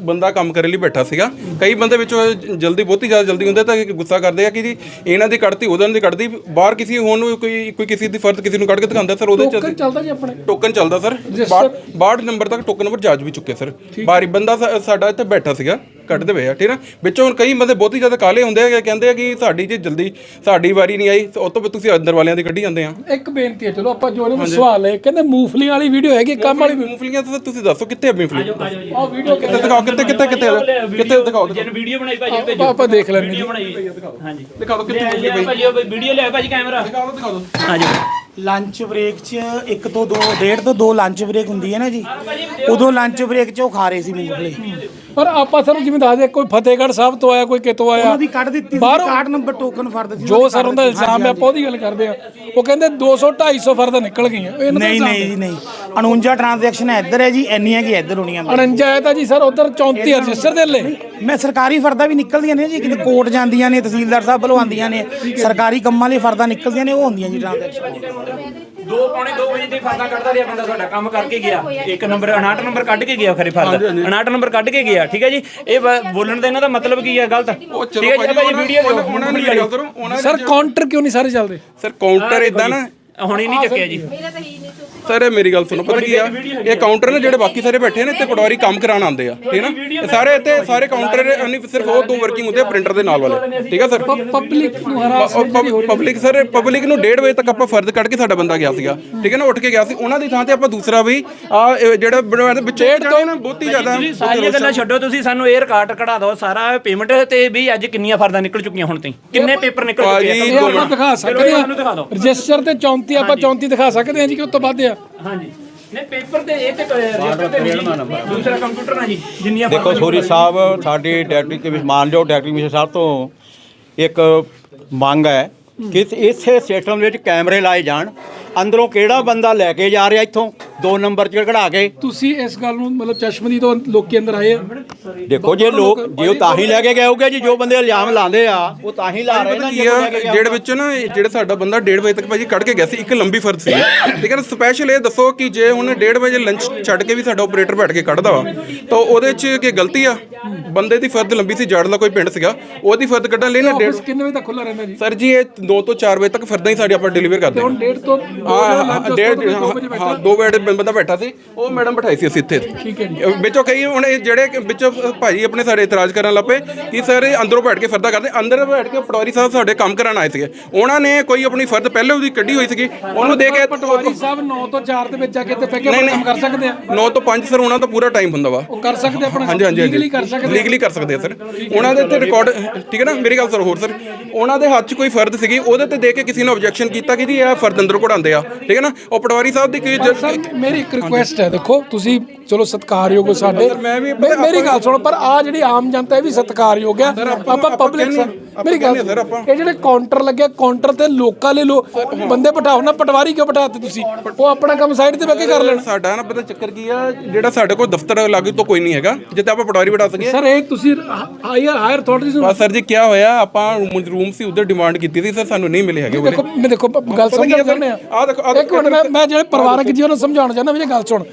Speaker 3: ਬੰਦਾ ਕੰਮ ਕਰਨ ਲਈ ਬੈਠਾ ਸੀਗਾ। ਕਈ ਬੰਦੇ ਵਿੱਚੋਂ ਜਲਦੀ ਬਹੁਤੀ ਜ਼ਿਆਦਾ ਜਲਦੀ ਹੁੰਦੇ ਤਾਂ ਗੁੱਸਾ ਕਰਦੇ ਆ ਕਿ ਜੀ ਇਹਨਾਂ ਦੀ ਕੱਢਤੀ ਉਹਨਾਂ ਦੀ ਕੱਢਦੀ ਬਾਹਰ ਕਿਸੇ ਹੋਰ ਨੂੰ ਕੋਈ ਕੋਈ ਕਿਸੇ ਦੀ ਫਰਜ਼ ਕਿਸੇ ਨੂੰ ਕੱਢ ਕੇ ਦਿਖਾਉਂਦਾ ਸਰ ਉਹਦੇ ਚ
Speaker 2: ਟੋਕਨ ਚੱਲਦਾ ਜੀ ਆਪਣੇ?
Speaker 3: ਟੋਕਨ ਚੱਲਦਾ ਸਰ। 62 ਨੰਬਰ ਤੱਕ ਟੋਕਨ ਨੰਬਰ ਜਾਜ ਵੀ ਚੁੱਕੇ ਸਰ। ਬਾਰੀ ਬੰਦਾ ਸਾਡਾ ਇੱਥੇ ਬੈਠਾ ਸੀਗਾ। ਕੱਢਦੇ ਪਏ ਆ ਠੀਕ ਨਾ? ਵਿੱਚੋਂ ਹੁਣ ਕਈ ਬੰਦੇ ਬਹੁਤੀ ਜ਼ਿਆਦਾ ਕਾਲੇ ਹੁੰਦੇ ਆ ਕਿ ਕਹਿੰਦੇ ਆ ਕਿ ਸਾਡੀ ਜੇ ਜਲਦੀ ਸਾਡੀ ਵਾਰੀ ਨਹੀਂ ਆਈ ਉਹ ਤੋਂ ਬਾਅਦ ਤੁਸੀਂ ਅੰਦਰ ਵਾਲਿਆਂ ਦੀ ਕੱਢੀ ਜਾਂਦੇ ਆ।
Speaker 2: ਇੱਕ ਬੇਨਤੀ ਹੈ ਚਲੋ ਆਪਾਂ ਜੋ ਇਹਨਾਂ ਨੂੰ ਸਵਾਲ ਹੈ ਕਹਿੰਦੇ ਮੂੰਗਫਲੀ ਵਾਲੀ ਵੀਡੀਓ ਹੈਗੀ ਕੰਮ ਵਾਲੀ
Speaker 3: ਮੂੰਗਫਲੀਆਂ ਤਾਂ ਤੁਸੀਂ ਦੱਸੋ ਕਿੱਥੇ ਆ ਮੂੰਗਫਲੀ
Speaker 2: ਆਹ ਵੀਡੀਓ
Speaker 3: ਕਿੱਥੇ ਦਿਖਾਓ ਕਿੱਥੇ ਕਿੱਥੇ ਕਿੱਥੇ ਕਿੱਥੇ ਦਿਖਾਓ
Speaker 1: ਜਨ ਵੀਡੀਓ ਬਣਾਈ ਭਾਜੀ
Speaker 2: ਆਪਾਂ ਆਪਾਂ ਦੇਖ ਲੈਣੇ ਜੀ।
Speaker 1: ਵੀਡੀਓ ਬਣਾਈ ਹਾਂਜੀ।
Speaker 3: ਦਿਖਾ ਦਿਓ ਕਿੱਥੇ
Speaker 1: ਲੈ ਲਿਆ ਭਾਜੀ ਉਹ ਵੀਡੀਓ ਲਿਆ ਭਾਜੀ ਕੈਮਰਾ
Speaker 3: ਦਿਖਾ ਦਿਓ ਦਿਖਾ ਦਿਓ
Speaker 1: ਹਾਂਜੀ
Speaker 5: ਲੰਚ ਬ੍ਰੇਕ 'ਚ ਇੱਕ ਤੋਂ ਦੋ ਡੇਢ ਤੋਂ ਦੋ ਲੰਚ ਬ੍ਰੇਕ ਹੁੰਦੀ ਹੈ ਨਾ ਜੀ। ਉਦੋਂ ਲੰਚ ਬ੍ਰੇਕ 'ਚ ਉਹ ਖਾ ਰਹੇ ਸੀ ਮੂੰਗਫਲੀ।
Speaker 2: ਪਰ ਆਪਾਂ ਸਰ ਜਿਵੇਂ ਦੱਸਦੇ ਕੋਈ ਫਤਿਹਗੜ੍ਹ ਸਾਹਿਬ ਤੋਂ ਆਇਆ ਕੋਈ ਕਿਤੋਂ ਆਇਆ?
Speaker 5: ਉਹਨਾਂ ਦੀ ਕੱਢ ਦਿੱਤੀ ਸੀ
Speaker 2: ਬਾਹਰੋਂ-
Speaker 5: ਕਾਰਡ ਨੰਬਰ ਟੋਕਨ ਫਰਦ ਸੀ
Speaker 2: ਜੋ ਸਰ ਉਹਦਾ ਇਲਜ਼ਾਮ ਹੈ ਆਪਾਂ ਉਹਦੀ ਗੱਲ ਕਰਦੇ ਆ ਉਹ ਕਹਿੰਦੇ 200 250 ਫਰਦਾ ਨਿਕਲ ਗਈਆਂ। ਇਹਨਾਂ ਦਾ
Speaker 5: ਨਹੀਂ
Speaker 2: ਇਲਜ਼ਾਮ
Speaker 5: ਨਹੀਂ ਜੀ ਨਹੀਂ। 49 ਟ੍ਰਾਂਜੈਕਸ਼ਨ ਇੱਧਰ ਹੈ ਜੀ ਇੰਨੀਆਂ ਕੀ ਇੱਧਰ ਹੋਣੀਆਂ
Speaker 2: 49 ਹੈ ਤਾਂ ਜੀ ਸਰ ਉਧਰ 34 ਰਜਿਸਟਰ ਦੇ ਲੈ
Speaker 5: ਮੈਂ ਸਰਕਾਰੀ ਫਰਦਾ ਵੀ ਨਿਕਲਦੀਆਂ ਨੇ ਜੀ ਕਿਤੇ ਕੋਰਟ ਜਾਂਦੀਆਂ ਨੇ ਤਹਿਸੀਲਦਾਰ ਸਾਹਿਬ ਵੱਲੋਂ ਆਉਂਦੀਆਂ ਨੇ ਸਰਕਾਰੀ ਕੰਮਾਂ ਲਈ ਫਰਦਾ ਨਿਕਲਦੀਆਂ ਨੇ ਉਹ ਹੁੰਦੀਆਂ ਜੀ ਟ੍ਰਾਂਜੈਕਸ਼ਨ
Speaker 1: ਦੋ ਪੌਣੇ 2 ਵਜੇ ਤੇ ਫਰਦਾ ਕੱਢਦਾ ਰਿਹਾ ਬੰਦਾ ਤੁਹਾਡਾ ਕੰਮ ਕਰਕੇ ਗਿਆ। ਇੱਕ ਨੰਬਰ 59 ਨੰਬਰ ਕੱਢ ਕੇ ਗਿਆ ਖਰੇ ਫਰਦਾ 59 ਨੰਬਰ ਕੱਢ ਕੇ ਗਿਆ ਠੀਕ ਹੈ ਜੀ? ਇਹ ਬ- ਬੋਲਣ ਦਾ ਇਹਨਾਂ ਦਾ ਮਤਲਬ ਕੀ ਹੈ ਗਲਤ?
Speaker 3: ਉਹ
Speaker 1: ਠੀਕ
Speaker 3: ਚਲੋ
Speaker 1: ਹੈ ਜੀ ਵੀਡੀਓ
Speaker 3: ਉਹਨਾਂ ਉਹਨਾਂ ਨੇ ਗੱਲ ਕਰੋ ਉਹਨਾਂ
Speaker 2: ਸਰ ਕਾਊਂਟਰ ਕਿਉਂ ਨਹੀਂ ਸਾਰੇ ਚੱਲਦੇ?
Speaker 3: ਸਰ ਕਾਊਂਟਰ ਇਦਾਂ ਨਾ
Speaker 1: ਹੁਣ ਹੀ ਨਹੀਂ ਚੱਕਿਆ ਜੀ।
Speaker 3: ਸਰ ਇਹ ਮੇਰੀ ਗੱਲ ਸੁਣੋ ਪਤਾ ਕੀ ਆ? ਇਹ ਕਾਊਂਟਰ ਨੇ ਜਿਹੜੇ ਬਾਕੀ ਸਾਰੇ ਬੈਠੇ ਨੇ ਤੇ ਪਟਵਾਰੀ ਕੰਮ ਕਰਾਉਣ ਆਉਂਦੇ ਆ ਠੀਕ ਨਾ? ਸਾਰੇ ਇੱਥੇ ਸਾਰੇ ਕਾਊਂਟਰ ਨਹੀਂ ਸਿਰਫ ਉਹ ਦੋ ਵਰਕਿੰਗ ਹੁੰਦੇ ਆ ਪ੍ਰਿੰਟਰ ਦੇ ਨਾਲ ਵਾਲੇ ਠੀਕ ਹੈ ਸਰ?
Speaker 2: ਪਬਲਿਕ ਨੂੰ ਹਰਾਸ
Speaker 3: ਪਬਲਿਕ ਸਰ ਪਬਲਿਕ ਨੂੰ 1:30 ਵਜੇ ਤੱਕ ਆਪਾਂ ਫਰਜ਼ ਕੱਢ ਕੇ ਸਾਡਾ ਬੰਦਾ ਗਿਆ ਸੀਗਾ ਠੀਕ ਹੈ ਨਾ? ਉੱਠ ਕੇ ਗਿਆ ਸੀ। ਉਹਨਾਂ ਦੀ ਥਾਂ ਤੇ ਆਪਾਂ ਦੂਸਰਾ ਵੀ ਆ ਜਿਹੜਾ ਬਣਵਾਇਆ ਵਿੱਚ ਤੋਂ ਨਾ ਬਹੁਤੀ ਜ਼ਿਆਦਾ
Speaker 1: ਤੁਸੀਂ ਸਾਰੀਆਂ ਗੱਲਾਂ ਛੱਡੋ ਤੁਸੀਂ ਸਾਨੂੰ ਇਹ ਰਿਕਾਰਡ ਕਢਾ ਦਿਓ ਸਾਰਾ ਪੇਮੈਂਟ ਤੇ ਵੀ ਅੱਜ ਕਿੰਨੀਆਂ ਫਰਦਾਂ ਨਿਕਲ ਚੁੱਕੀਆਂ ਹੁਣ ਤਾਈਂ? ਕਿੰਨੇ ਪੇਪਰ ਨਿਕਲ ਚੁੱਕੇ
Speaker 2: ਆਪਾਂ ਦਿਖਾ ਸਕਦੇ
Speaker 1: ਦਿਓ।
Speaker 2: ਰਜਿਸਟਰ ਤੇ 34 ਆਪਾਂ 34 ਦਿਖਾ ਸਕਦੇ ਹਾਂ ਜੀ ਕਿ ਉਸ ਤੋਂ ਵੱਧ ਆ।
Speaker 1: ਆ ਹਾਂਜੀ। ਨਹੀਂ ਪੇਪਰ ਤੇ ਇਹ ਤੇ ਰਜਿਸਟਰ ਤੇ ਨਹੀਂ ਜੀ। ਦੂਸਰਾ ਕੰਪਿਊਟਰ ਨਾਲ ਜੀ ਜਿੰਨੀਆਂ
Speaker 4: ਦੇਖੋ ਸੋਰੀ ਸਾਹਿਬ ਸਾਡੀ ਡਾਇਰੈਕਟਰੀ ਕਮਿਸ਼ਨ ਮਾਨਯੋਗ ਡਾਇਰੈਕਟਰੀ ਕਮਿਸ਼ਨ ਸਾਹਿਬ ਤੋਂ ਇੱਕ ਮੰਗ ਹੈ ਕਿ ਇਸ- ਇਸੇ ਸਿਸਟਮ ਵਿੱਚ ਕੈਮਰੇ ਲਾਏ ਜਾਣ। ਅੰਦਰੋਂ ਕਿਹੜਾ ਬੰਦਾ ਲੈ ਕੇ ਜਾ ਰਿਹਾ ਇੱਥੋਂ? ਦੋ ਨੰਬਰ ਚ ਕਢਾ ਕੇ।
Speaker 2: ਤੁਸੀਂ ਇਸ ਗੱਲ ਨੂੰ ਮਤਲਬ ਚਸ਼ਮਦੀ ਤੋਂ ਲੋਕੀ ਅੰਦਰ ਆਏ ਆ।
Speaker 4: ਦੇਖੋ ਜੇ ਲੋਕ ਜੇ ਉਹ ਤਾਂ ਹੀ ਲੈ ਕੇ ਗਏ ਹੋਗੇ ਜੀ ਜੋ ਬੰਦੇ ਇਲਜ਼ਾਮ ਲਾਉਂਦੇ ਆ ਉਹ ਤਾਂ ਹੀ ਲਾ ਰਹੇ ਨਾ
Speaker 3: ਕੀ
Speaker 4: ਜੇ
Speaker 3: ਆ
Speaker 4: ਕੋਈ ਲੈ ਕੇ ਗਿਆ
Speaker 3: ਜਿਹੜੇ ਵਿੱਚ ਨਾ ਇਹ ਜਿਹੜੇ ਸਾਡਾ ਬੰਦਾ 1:30 ਵਜੇ ਤੱਕ ਭਾਜੀ ਕੱਢ ਕੇ ਗਿਆ ਸੀ ਇੱਕ ਲੰਬੀ ਫਰਜ਼ ਸੀ। ਠੀਕ ਹੈ ਨਾ ਸਪੈਸ਼ਲ ਇਹ ਦੱਸੋ ਕਿ ਜੇ ਉਹਨੇ 1:30 ਵਜੇ ਲੰਚ ਛੱਡ ਕੇ ਵੀ ਸਾਡਾ ਆਪਰੇਟਰ ਬੈਠ ਕੇ ਕੱਢਦਾ ਵਾ ਤਾਂ ਉਹਦੇ 'ਚ ਕੀ ਗਲਤੀ ਆ? ਬੰਦੇ ਦੀ ਫਰਜ਼ ਲੰਬੀ ਸੀ ਜੜ ਦਾ ਕੋਈ ਪਿੰਡ ਸੀਗਾ ਉਹਦੀ ਫਰਜ਼ ਕੱਢਣ ਲਈ ਨਾ ਡੇਢ
Speaker 2: ਕਿੰਨੇ ਵਜੇ ਤੱਕ ਖੁੱਲਾ ਰਹਿੰਦਾ ਜੀ?
Speaker 3: ਸਰ ਜੀ ਇਹ 2 ਤੋਂ 4 ਵਜੇ ਤੱਕ ਫਰਦਾਂ ਹੀ ਸਾਡੀ ਆਪਾਂ ਡਿਲੀਵਰ ਕਰਦੇ
Speaker 2: ਹੁਣ
Speaker 3: ਹਾਂ।
Speaker 2: ਡੇਢ ਤੋਂ
Speaker 3: ਹਾਂ ਡੇਢ
Speaker 2: ਤੋਂ ਦੋ ਬੈਠਾ।
Speaker 3: ਬੰਦਾ ਬੈਠਾ ਸੀ। ਉਹ ਮੈਡਮ ਬਿਠਾਈ ਸੀ ਅਸੀਂ ਇੱਥੇ।
Speaker 2: ਠੀਕ ਹੈ ਜੀ।
Speaker 3: ਵਿੱਚੋਂ ਕਈ ਹੁਣ ਇਹ ਜਿਹੜੇ ਵਿੱਚੋਂ ਭਾਜੀ ਆਪਣੇ ਸਾਡੇ ਇਤਰਾਜ਼ ਕਰਨ ਲੱਪੇ ਕਿ ਸਰ ਇਹ ਅੰਦਰੋਂ ਬੈਠ ਕੇ ਫਰਦਾ ਕਰਦੇ। ਅੰਦਰ ਬੈਠ ਕੇ ਪਟਵਾਰੀ ਸਾਹਿਬ ਸਾਡੇ ਕੰਮ ਕਰਾਉਣ ਆਏ ਸੀਗੇ। ਉਹਨਾਂ ਨੇ ਕੋਈ ਆਪਣੀ ਫਰਦ ਪਹਿਲੇ ਉਹਦੀ ਕੱਢੀ ਹੋਈ ਸੀਗੀ। ਉਹਨੂੰ ਦੇ ਕੇ
Speaker 2: ਪਟਵਾਰੀ ਸਾਹਿਬ 9 ਤੋਂ 4 ਦੇ ਵਿੱਚ ਆ ਕੇ ਤੇ ਕੇ ਆਪਣਾ ਕੰਮ ਕਰ ਸਕਦੇ ਆ?
Speaker 3: 9 ਤੋਂ 5 ਸਰ ਉਹਨਾਂ ਦਾ ਪੂਰਾ ਟਾਈਮ ਹੁੰਦਾ ਵਾ।
Speaker 2: ਉਹ ਕਰ ਸਕਦੇ ਆਪਣਾ
Speaker 3: ਹਾਂਜੀ ਹਾਂਜੀ
Speaker 2: ਲੀਗਲੀ ਕਰ ਸਕਦੇ।
Speaker 3: ਲੀਗਲੀ ਕਰ ਸਕਦੇ ਆ ਸਰ ਉਹਨਾਂ ਦੇ ਇੱਥੇ ਰਿਕਾਰਡ ਠੀਕ ਹੈ ਨਾ? ਮੇਰੀ ਗੱਲ ਸਰ ਹੋਰ ਸਰ ਉਹਨਾਂ ਦੇ ਹੱਥ 'ਚ ਕੋਈ ਫਰਦ ਸੀਗੀ ਉਹਦੇ ਤੇ ਦੇ ਕੇ ਕਿਸੇ ਨੇ ਆਬਜੈਕਸ਼ਨ ਕੀਤਾ ਕਿ ਜੀ ਇਹ ਫਰਦ ਅੰਦਰ ਘੜਾਉਂਦੇ ਆ। ਠੀਕ ਹੈ ਨਾ? ਉਹ ਪਟਵਾਰੀ ਸਾਹਿਬ ਦੀ ਕੀ
Speaker 2: ਮੇਰੀ ਇੱਕ ਰਿਕੁਐਸਟ ਹੈ ਦੇਖੋ ਤੁਸੀਂ ਚਲੋ ਸਤਿਕਾਰਯੋਗ ਸਾਡੇ। ਮੇਰੀ ਗੱਲ ਸੁਣੋ ਪਰ ਆ ਜਿਹੜੀ ਆਮ ਜਨਤਾ ਇਹ ਵੀ ਸਤਿਕਾਰਯੋਗ ਆ ਆਪਾਂ ਪਬਲਿਕ ਮੇਰੀ ਗੱਲ। ਇਹ ਜਿਹੜੇ ਕਾਊਂਟਰ ਲੱਗੇ ਕਾਊਂਟਰ ਤੇ ਲੋਕਾਂ ਲਈ ਲੋ ਬੰਦੇ ਬਿਠਾਓ ਨਾ ਪਟਵਾਰੀ ਕਿਉਂ ਬਿਠਾਤੇ ਤੁਸੀਂ? ਉਹ ਆਪਣਾ ਕੰਮ ਸਾਈਡ ਤੇ ਬਹਿ ਕੇ ਕਰ ਲੈਣ।
Speaker 3: ਸਾਡਾ ਨਾ ਪਤਾ ਚੱਕਰ ਕੀ ਆ ਜਿਹੜਾ ਸਾਡੇ ਕੋਲ ਦਫ਼ਤਰ ਲਾਗੇ ਤੋਂ ਕੋਈ ਨਹੀਂ ਹੈਗਾ ਜਿੱਥੇ ਆਪਾਂ ਪਟਵਾਰੀ ਬਿਠਾ ਸਕੀਏ।
Speaker 2: ਸਰ ਇਹ ਤੁਸੀਂ ਹਾਇਰ ਹਾਇਰ ਅਥਾਰਟੀਜ਼ ਨੂੰ
Speaker 3: ਸਰ ਜੀ ਕੀ ਹੋਇਆ ਆਪਾਂ ਰੂਮ ਸੀ ਉਧਰ ਡਿਮਾਂਡ ਕੀਤੀ ਸੀ ਸਰ ਸਾਨੂੰ ਨਹੀਂ ਮਿਲੇ ਹੈਗੇ
Speaker 2: ਦੇਖੋ ਮੈਂ ਦੇਖੋ ਗੱਲ ਚਾਹੁੰਦੇ ਆ।
Speaker 3: ਦੇਖੋ,
Speaker 2: ਇੱਕ ਮਿੰਟ ਮੈਂ ਮੈਂ ਜਿਹੜੇ ਪਰਿਵਾਰਕ ਜੀਵਨ ਨੂੰ ਸਮਝਾਉਣਾ ਚਾਹੁੰਦਾ ਵੀ ਇਹ ਗੱਲ ਸੁਣ।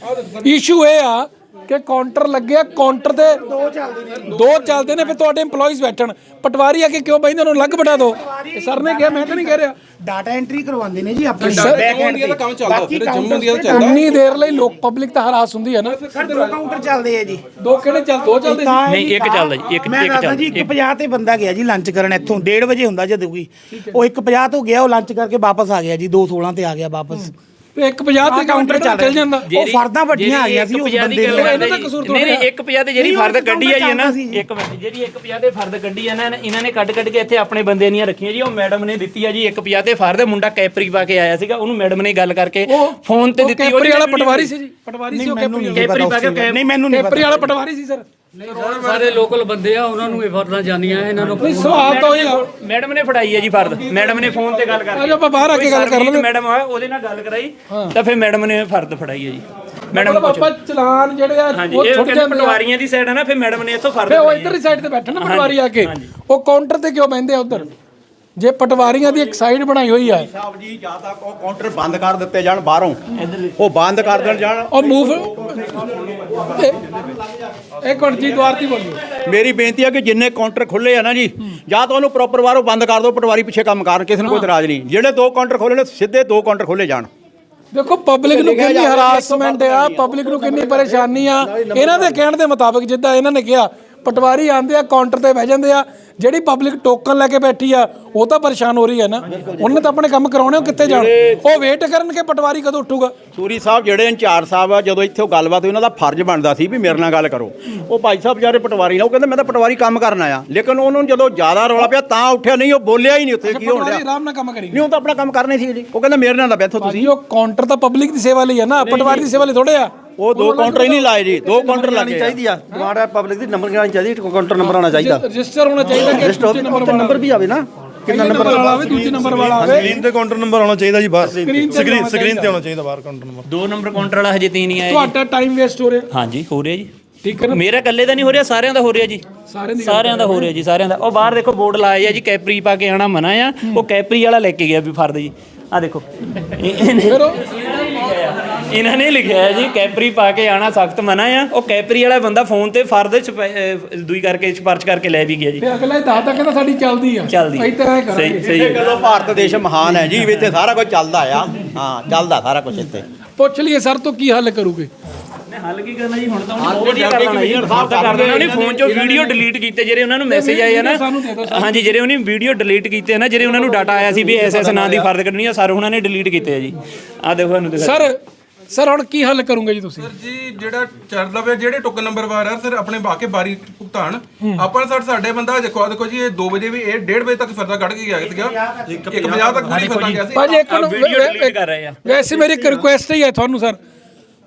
Speaker 2: ਇਸ਼ੂ ਇਹ ਆ ਕਿ ਕਾਊਂਟਰ ਲੱਗਿਆ ਕਾਊਂਟਰ ਤੇ ਦੋ ਚੱਲਦੇ ਨੇ। ਦੋ ਚੱਲਦੇ ਨੇ ਫਿਰ ਤੁਹਾਡੇ EMPLOYEES ਬੈਠਣ। ਪਟਵਾਰੀ ਆ ਕੇ ਕਿਉਂ ਬੈਠਦੇ ਉਹਨੂੰ ਅਲੱਗ ਬਿਠਾ ਦਿਓ। ਇਹ ਸਰ ਨੇ ਕਿਹਾ ਮੈਂ ਤਾਂ ਨਹੀਂ ਕਹਿ ਰਿਹਾ।
Speaker 5: ਡਾਟਾ ਐਂਟਰੀ ਕਰਵਾਉਂਦੇ ਨੇ ਜੀ ਆਪਣੇ।
Speaker 2: ਸਰ,
Speaker 5: ਬੈਕ ਐਂਡ
Speaker 3: ਦਾ ਕੰਮ ਚੱਲਦਾ
Speaker 5: ਬਾਕੀ
Speaker 3: ਫਿਰ ਜੰਮੂ ਦੀ ਦਾ ਚੱਲਦਾ।
Speaker 2: ਉਨੀ ਦੇਰ ਲਈ ਲੋਕ ਪਬਲਿਕ ਤਾਂ ਹਰਾਸ ਹੁੰਦੀ ਹੈ ਨਾ।
Speaker 5: ਸਰ ਦੋ ਕਾਊਂਟਰ ਚੱਲਦੇ ਆ ਜੀ।
Speaker 2: ਦੋ ਕਿਹੜੇ ਚੱਲ ਦੋ ਚੱਲਦੇ ਸੀ?
Speaker 1: ਨਹੀਂ, ਇੱਕ ਚੱਲਦਾ ਜੀ, ਇੱਕ- ਇੱਕ ਚੱਲਦਾ,
Speaker 5: ਜੀ 1:50 ਤੇ ਬੰਦਾ ਗਿਆ ਜੀ ਲੰਚ ਕਰਨ ਇੱਥੋਂ 1:30 ਵਜੇ ਹੁੰਦਾ ਜਦੋਂ ਵੀ। ਉਹ 1:50 ਤੋਂ ਗਿਆ ਉਹ ਲੰਚ ਕਰਕੇ ਵਾਪਸ ਆ ਗਿਆ ਜੀ 2:16 ਤੇ ਆ ਗਿਆ ਵਾਪਸ।
Speaker 2: ਤੇ ਇੱਕ 50 ਤੇ ਕਾਊਂਟਰ ਚੱਲ ਜਾਂਦਾ।
Speaker 5: ਉਹ ਫਰਦਾਂ ਵੱਡੀਆਂ ਆ ਗਈਆਂ ਸੀ ਉਸ ਬੰਦੇ ਦੀਆਂ।
Speaker 2: ਇਹਨਾਂ ਦਾ ਕਸੂਰ
Speaker 1: ਨਹੀਂ ਨਹੀਂ ਇੱਕ ਪੰਜਾਹ ਤੇ ਜਿਹੜੀ
Speaker 5: ਉਹ
Speaker 1: ਫਰਦ ਕੱਢੀ ਆ ਜੀ ਨਾ। ਇੱਕ ਮਿੰਟ ਜਿਹੜੀ ਇੱਕ ਪੰਜਾਹ ਤੇ ਫਰਦ ਕੱਢੀ ਆ ਨਾ ਇਹਨਾਂ ਨੇ ਕੱਢ ਕੱਢ ਕੇ ਇੱਥੇ ਆਪਣੇ ਬੰਦੇ ਦੀਆਂ ਰੱਖੀਆਂ ਜੀ। ਉਹ ਮੈਡਮ ਨੇ ਦਿੱਤੀ ਆ ਜੀ ਇੱਕ ਪੰਜਾਹ ਤੇ ਫਰਦ। ਮੁੰਡਾ ਕੈਪਰੀ ਪਾ ਕੇ ਆਇਆ ਸੀਗਾ ਉਹਨੂੰ ਮੈਡਮ ਨੇ ਗੱਲ ਕਰਕੇ ਫੋਨ ਤੇ
Speaker 2: ਉਹ
Speaker 1: ਦਿੱਤੀ।
Speaker 2: ਕੈਪਰੀ
Speaker 1: ਉਹਦੀ
Speaker 2: ਵਾਲਾ ਪਟਵਾਰੀ ਸੀ ਜੀ। ਪਟਵਾਰੀ ਸੀ ਉਹ
Speaker 5: ਮੈਨੂੰ
Speaker 2: ਕੈਪਰੀ
Speaker 5: ਨਹੀਂ
Speaker 1: ਕੈਪਰੀ ਪਾ ਕੇ
Speaker 5: ਦਾ। ਮੈਨੂੰ ਨਹੀਂ
Speaker 2: ਕੈਪਰੀ ਵਾਲਾ ਪਟਵਾਰੀ ਸੀ ਸਰ।
Speaker 8: ਸਾਰੇ ਲੋਕਲ ਬੰਦੇ ਆ ਉਹਨਾਂ ਨੂੰ ਇਹ ਫਰਦਾਂ ਜਾਣੀਆਂ ਇਹਨਾਂ ਨੂੰ
Speaker 2: ਸਵਾਲ ਤਾਂ ਉਹੀ ਆ।
Speaker 1: ਮੈਡਮ ਨੇ ਫੜਾਈ ਹੈ ਜੀ ਫਰਦ ਮੈਡਮ ਨੇ ਫੋਨ ਤੇ ਗੱਲ ਕਰ
Speaker 2: ਆਜੋ ਆਪਾਂ ਬਾਹਰ ਆ ਕੇ ਗੱਲ ਕਰ ਲਵਾਂਗੇ।
Speaker 1: ਮੈਡਮ ਆ ਉਹਦੇ ਨਾਲ ਗੱਲ ਕਰਾਈ ਤਾਂ ਫਿਰ ਮੈਡਮ ਨੇ ਫਰਦ ਫੜਾਈ ਹੈ ਜੀ। ਮੈਡਮ
Speaker 2: ਮਤਲਬ ਆਪਾਂ ਚਲਾਨ ਜਿਹੜੇ ਆ
Speaker 1: ਹਾਂਜੀ
Speaker 2: ਉਹ
Speaker 1: ਇਹ
Speaker 2: ਛੁੱਟ
Speaker 1: ਕਹਿੰਦੇ
Speaker 2: ਜਾਂਦੇ ਆ।
Speaker 1: ਪਟਵਾਰੀਆਂ ਦੀ ਸਾਈਡ ਹੈ ਨਾ ਫਿਰ ਮੈਡਮ ਨੇ ਇੱਥੋਂ ਫਰਦ
Speaker 2: ਫੇ ਉਹ
Speaker 1: ਫੜਾਈ ਹੈ।
Speaker 2: ਇੱਧਰ ਦੀ ਸਾਈਡ ਤੇ ਬੈਠੇ ਨਾ ਪਟਵਾਰੀ ਆ ਕੇ। ਉਹ ਕਾਊਂਟਰ ਤੇ ਕਿਉਂ ਬੈੰਦੇ ਆ ਉਧਰ? ਜੇ ਪਟਵਾਰੀਆਂ ਦੀ ਇੱਕ ਸਾਈਡ ਬਣਾਈ ਹੋਈ ਆ।
Speaker 4: ਸਾਹਿਬ ਜੀ ਜਾਂ ਤਾਂ ਉਹ ਕਾਊਂਟਰ ਬੰਦ ਕਰ ਦਿੱਤੇ ਜਾਣ ਬਾਹਰੋਂ। ਉਹ ਬੰਦ ਕਰ ਦੇਣ ਜਾਣ।
Speaker 2: ਉਹ ਮੂਵ ਇੱਕ ਮਿੰਟ ਜੀ ਦੁਆਰਤੀ ਬੋਲਿਓ
Speaker 4: ਮੇਰੀ ਬੇਨਤੀ ਹੈ ਕਿ ਜਿੰਨੇ ਕਾਊਂਟਰ ਖੁੱਲੇ ਆ ਨਾ ਜੀ ਜਾਂ ਤਾਂ ਉਹਨੂੰ ਪ੍ਰੋਪਰ ਬਾਹਰੋਂ ਬੰਦ ਕਰ ਦਿਓ ਪਟਵਾਰੀ ਪਿੱਛੇ ਕੰਮ ਕਰਨ ਕਿਸੇ ਨੂੰ ਕੋਈ ਇਤਰਾਜ਼ ਨਹੀਂ। ਜਿਹੜੇ ਦੋ ਕਾਊਂਟਰ ਖੋਲੇ ਨੇ ਸਿੱਧੇ ਦੋ ਕਾਊਂਟਰ ਖੋਲੇ ਜਾਣ।
Speaker 2: ਦੇਖੋ ਪਬਲਿਕ ਨੂੰ ਕਿੰਨੀ ਹਰਾਸਮੈਂਟ ਆ ਪਬਲਿਕ ਨੂੰ ਕਿੰਨੀ ਪਰੇਸ਼ਾਨੀ ਆ। ਇਹਨਾਂ ਦੇ ਕਹਿਣ ਦੇ ਮੁਤਾਬਕ ਜਿੱਦਾਂ ਇਹਨਾਂ ਨੇ ਕਿਹਾ ਪਟਵਾਰੀ ਆਂਦੇ ਆ ਕਾਊਂਟਰ ਤੇ ਬਹਿ ਜਾਂਦੇ ਆ ਜਿਹੜੀ ਪਬਲਿਕ ਟੋਕਨ ਲੈ ਕੇ ਬੈਠੀ ਆ ਉਹ ਤਾਂ ਪਰੇਸ਼ਾਨ ਹੋ ਰਹੀ ਹੈ ਨਾ। ਉਹਨੇ ਤਾਂ ਆਪਣੇ ਕੰਮ ਕਰਾਉਣੇ ਉਹ ਕਿੱਥੇ ਜਾਣ? ਉਹ ਵੇਟ ਕਰਨਗੇ ਪਟਵਾਰੀ ਕਦੋਂ ਉੱਠੂਗਾ?
Speaker 4: ਸੂਰੀ ਸਾਹਿਬ ਜਿਹੜੇ ਇੰਚਾਰਜ ਸਾਹਿਬ ਆ ਜਦੋਂ ਇੱਥੇ ਗੱਲਬਾਤ ਹੋਈ ਉਹਨਾਂ ਦਾ ਫਰਜ਼ ਬਣਦਾ ਸੀ ਵੀ ਮੇਰੇ ਨਾਲ ਗੱਲ ਕਰੋ। ਉਹ ਭਾਈ ਸਾਹਿਬ ਵਿਚਾਰੇ ਪਟਵਾਰੀ ਨਾਲ ਉਹ ਕਹਿੰਦੇ ਮੈਂ ਤਾਂ ਪਟਵਾਰੀ ਕੰਮ ਕਰਨ ਆਇਆ। ਲੇਕਿਨ ਉਹਨੂੰ ਜਦੋਂ ਜ਼ਿਆਦਾ ਰੌਲਾ ਪਿਆ ਤਾਂ ਉੱਠਿਆ ਨਹੀਂ ਉਹ ਬੋਲਿਆ ਹੀ ਨਹੀਂ ਉੱਥੇ ਕੀ ਹੋਣ
Speaker 2: ਪਟਵਾਰੀ
Speaker 4: ਡਿਆ?
Speaker 2: ਆਰਾਮ ਨਾਲ ਕੰਮ ਕਰੀ।
Speaker 4: ਨਹੀਂ ਉਹ ਤਾਂ ਆਪਣਾ ਕੰਮ ਕਰਨੇ ਸੀ ਜੀ। ਉਹ ਕਹਿੰਦਾ ਮੇਰੇ ਨਾਲ ਨਾ ਬੈਠੋ ਤੁਸੀਂ।
Speaker 2: ਉਹ ਕਾਊਂਟਰ ਤਾਂ ਪਬਲਿਕ ਦੀ ਸੇਵਾ ਲਈ ਹੈ ਨਾ ਪਟਵਾਰੀ ਦੀ ਸੇਵਾ ਲਈ ਥੋੜੇ ਆ।
Speaker 4: ਉਹ ਦੋ ਕਾਊਂਟਰ ਹੀ ਨਹੀਂ ਲਾਏ ਜੀ ਦੋ ਕਾਊਂਟਰ ਲੱਗੇ।
Speaker 9: ਚਾਹੀਦੀ ਆ। ਡਿਮਾਂਡ ਹੈ ਪਬਲਿਕ ਦੀ ਨੰਬਰ ਕਿਹੜਾ ਚਾਹੀਦੀ ਕਾਊਂਟਰ ਨੰਬਰ ਆਉਣਾ ਚਾਹੀਦਾ।
Speaker 2: ਰਜਿਸਟਰ ਹੋਣਾ ਚਾਹੀਦਾ ਕਿ
Speaker 9: ਰਜਿਸਟਰ
Speaker 2: ਦੂਜੇ ਨੰਬਰ
Speaker 9: ਵੀ ਆਵੇ ਨਾ।
Speaker 2: ਕਿੰਨਾ ਨੰਬਰ ਵਾਲਾ ਹੋਵੇ ਦੂਜੇ ਨੰਬਰ ਵਾਲਾ ਹੋਵੇ
Speaker 10: ਸਕਰੀਨ ਤੇ ਕਾਊਂਟਰ ਨੰਬਰ ਆਉਣਾ ਚਾਹੀਦਾ ਜੀ ਬਾਹਰ।
Speaker 2: ਸਕਰੀਨ ਤੇ
Speaker 10: ਸਕਰੀਨ ਤੇ ਆਉਣਾ ਚਾਹੀਦਾ। ਬਾਹਰ ਕਾਊਂਟਰ ਨੰਬਰ
Speaker 1: ਦੋ ਨੰਬਰ ਕਾਊਂਟਰ ਵਾਲਾ ਹਜੇ ਤੀ ਨਹੀਂ ਆਇਆ
Speaker 2: ਤੁਹਾਡਾ ਟਾਈਮ ਵੇਸਟ ਹੋ ਰਿਹਾ।
Speaker 1: ਹਾਂਜੀ ਹੋ ਰਿਹਾ ਜੀ।
Speaker 2: ਠੀਕ ਹੈ
Speaker 1: ਮੇਰਾ ਇਕੱਲੇ ਦਾ ਨਹੀਂ ਹੋ ਰਿਹਾ ਸਾਰਿਆਂ ਦਾ ਹੋ ਰਿਹਾ ਜੀ।
Speaker 2: ਸਾਰਿਆਂ ਦੀ
Speaker 1: ਹੋ ਰਿਹਾ ਜੀ ਸਾਰਿਆਂ ਦਾ। ਉਹ ਬਾਹਰ ਦੇਖੋ ਬੋਰਡ ਲਾਇਆ ਜੀ ਕੈਪਰੀ ਪਾ ਕੇ ਆਣਾ ਮਨਾ ਆ। ਉਹ ਕੈਪਰੀ ਵਾਲਾ ਲੈ ਕੇ ਗਿਆ ਵੀ ਫਰਦ ਜੀ। ਆ ਦੇਖੋ।
Speaker 2: ਫਿਰ
Speaker 1: ਇਹਨਾਂ ਨੇ ਲਿਖਿਆ ਹੈ ਜੀ ਕੈਪਰੀ ਪਾ ਕੇ ਆਣਾ ਸਖਤ ਮਨਾ ਆ। ਉਹ ਕੈਪਰੀ ਵਾਲਾ ਬੰਦਾ ਫੋਨ ਤੇ ਫਰਦ ਦੂਈ ਕਰਕੇ ਸਿਫਾਰਿਸ਼ ਕਰਕੇ ਲੈ ਵੀ ਗਿਆ ਜੀ।
Speaker 2: ਫਿਰ ਅਗਲਾ ਹੀ ਦੱਸਦਾ ਕਹਿੰਦਾ ਸਾਡੀ ਚੱਲਦੀ ਆ।
Speaker 1: ਚੱਲਦੀ
Speaker 2: ਅਸੀਂ ਤਾਂ ਐ ਕਰਾਂਗੇ।
Speaker 1: ਸਹੀ ਸਹੀ
Speaker 4: ਇਹ ਕਦੋਂ ਭਾਰਤ ਦੇਸ਼ ਮਹਾਨ ਹੈ ਜੀ ਇੱਥੇ ਸਾਰਾ ਕੁਝ ਚੱਲਦਾ ਆ। ਹਾਂ ਚੱਲਦਾ ਸਾਰਾ ਕੁਝ ਇੱਥੇ।
Speaker 2: ਪੁੱਛ ਲਈਏ ਸਰ ਤੋਂ ਕੀ ਹੱਲ ਕਰੋਗੇ?
Speaker 1: ਹੱਲ ਕੀ ਕਰਨਾ ਜੀ? ਹੁਣ ਤਾਂ ਉਹਨੇ ਵਧੀਆ ਕਰ ਲੈਣਾ ਜੀ। ਹੁਣ ਤਾਂ ਕਰ ਦੇਣਾ ਉਹਨੇ ਫੋਨ ਚੋਂ ਵੀਡੀਓ ਡਿਲੀਟ ਕੀਤੇ ਜਿਹੜੇ ਉਹਨਾਂ ਨੂੰ ਮੈਸੇਜ ਆਏ ਆ ਨਾ। ਹਾਂਜੀ ਜਿਹੜੇ ਉਹਨੇ ਵੀਡੀਓ ਡਿਲੀਟ ਕੀਤੇ ਆ ਨਾ ਜਿਹੜੇ ਉਹਨਾਂ ਨੂੰ ਡਾਟਾ ਆਇਆ ਸੀ ਵੀ ਐਸ ਐਸ ਨਾਂ ਦੀ ਫਰਦ ਕੱਢਣੀ ਆ ਸਰ ਉਹਨਾਂ ਨੇ ਡਿਲੀਟ ਕੀਤੇ ਆ ਜੀ। ਆ ਦੇਖੋ ਤੁਹਾਨੂੰ ਦਿਖਾ।
Speaker 2: ਸਰ ਸਰ ਹੁਣ ਕੀ ਹੱਲ ਕਰੋਗੇ ਜੀ ਤੁਸੀਂ?
Speaker 3: ਸਰ ਜੀ ਜਿਹੜਾ ਚੱਲਦਾ ਪਿਆ ਜਿਹੜੇ ਟੋਕਨ ਨੰਬਰ ਵਾਰ ਆ ਸਰ ਆਪਣੇ ਬਾਕੀ ਬਾਰੀ ਭੁਗਤਾਨ ਆਪਾਂ ਸਰ ਸਾਡੇ ਬੰਦਾ ਦੇਖੋ ਦੇਖੋ ਜੀ ਇਹ 2 ਵਜੇ ਵੀ ਇਹ 1:30 ਵਜੇ ਤੱਕ ਫਰਦਾ ਕੱਢ ਕੇ ਗਿਆ ਸੀਗਾ। 1:50 ਤੱਕ ਪੂਰੀ ਫਰਦਾ ਗਿਆ ਸੀ।
Speaker 2: ਭਾਜੀ ਇੱਕ ਨੂੰ
Speaker 1: ਵੀਡੀਓ ਡਿਲੀਟ ਕਰ ਰਹੇ ਆ।
Speaker 2: ਵੈਸੇ ਮੇਰੀ ਇੱਕ ਰਿਕੁਐਸਟ ਹੀ ਹੈ ਤੁਹਾਨੂੰ ਸਰ।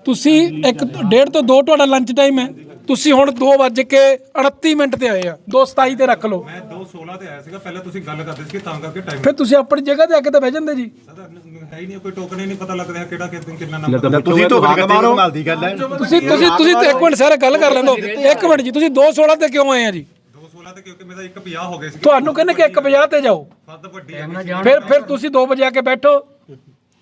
Speaker 2: ਤੁਸੀਂ ਇੱਕ ਡੇਢ ਤੋਂ 2 ਤੁਹਾਡਾ ਲੰਚ ਟਾਈਮ ਹੈ। ਤੁਸੀਂ ਹੁਣ 2 ਵੱਜ ਕੇ 38 ਮਿੰਟ ਤੇ ਆਏ ਆ। 2:27 ਤੇ ਰੱਖ ਲਓ।
Speaker 10: ਮੈਂ 216 ਤੇ ਆਇਆ ਸੀਗਾ। ਪਹਿਲਾਂ ਤੁਸੀਂ ਗੱਲ ਕਰਦੇ ਸੀ ਤਾਂ ਕਰਕੇ ਟਾਈਮ
Speaker 2: ਫਿਰ ਤੁਸੀਂ ਆਪਣੀ ਜਗ੍ਹਾ ਤੇ ਆ ਕੇ ਤਾਂ ਬਹਿ ਜਾਂਦੇ ਜੀ।
Speaker 10: ਹੈ ਹੀ ਨਹੀਂ ਕੋਈ ਟੋਕਨ ਹੀ ਨਹੀਂ ਪਤਾ ਲੱਗ ਰਿਹਾ ਕਿਹੜਾ ਕਿੰਨਾ ਨੰਬਰ
Speaker 9: ਤੁਸੀਂ ਤੋਂ ਹੱਕ ਮਾਰੋ ਕਮਾਲ ਦੀ ਗੱਲ ਹੈ।
Speaker 2: ਤੁਸੀਂ ਤੁਸੀਂ ਤੁਸੀਂ ਤੇ ਇੱਕ ਮਿੰਟ ਸਰ ਗੱਲ ਕਰ ਲੈਂਦੋ ਇੱਕ ਮਿੰਟ ਜੀ ਤੁਸੀਂ 216 ਤੇ ਕਿਉਂ ਆਏ ਆ ਜੀ?
Speaker 10: 216 ਤੇ ਕਿਉਂਕਿ ਮੇਰਾ 150 ਹੋ ਗਏ ਸੀ।
Speaker 2: ਤੁਹਾਨੂੰ ਕਹਿੰਦੇ ਕਿ 150 ਤੇ ਜਾਓ।
Speaker 10: ਵੱਡੀ ਹੈ
Speaker 2: ਫਿਰ ਫਿਰ ਤੁਸੀਂ 2 ਵਜੇ ਆ ਕੇ ਬੈਠੋ।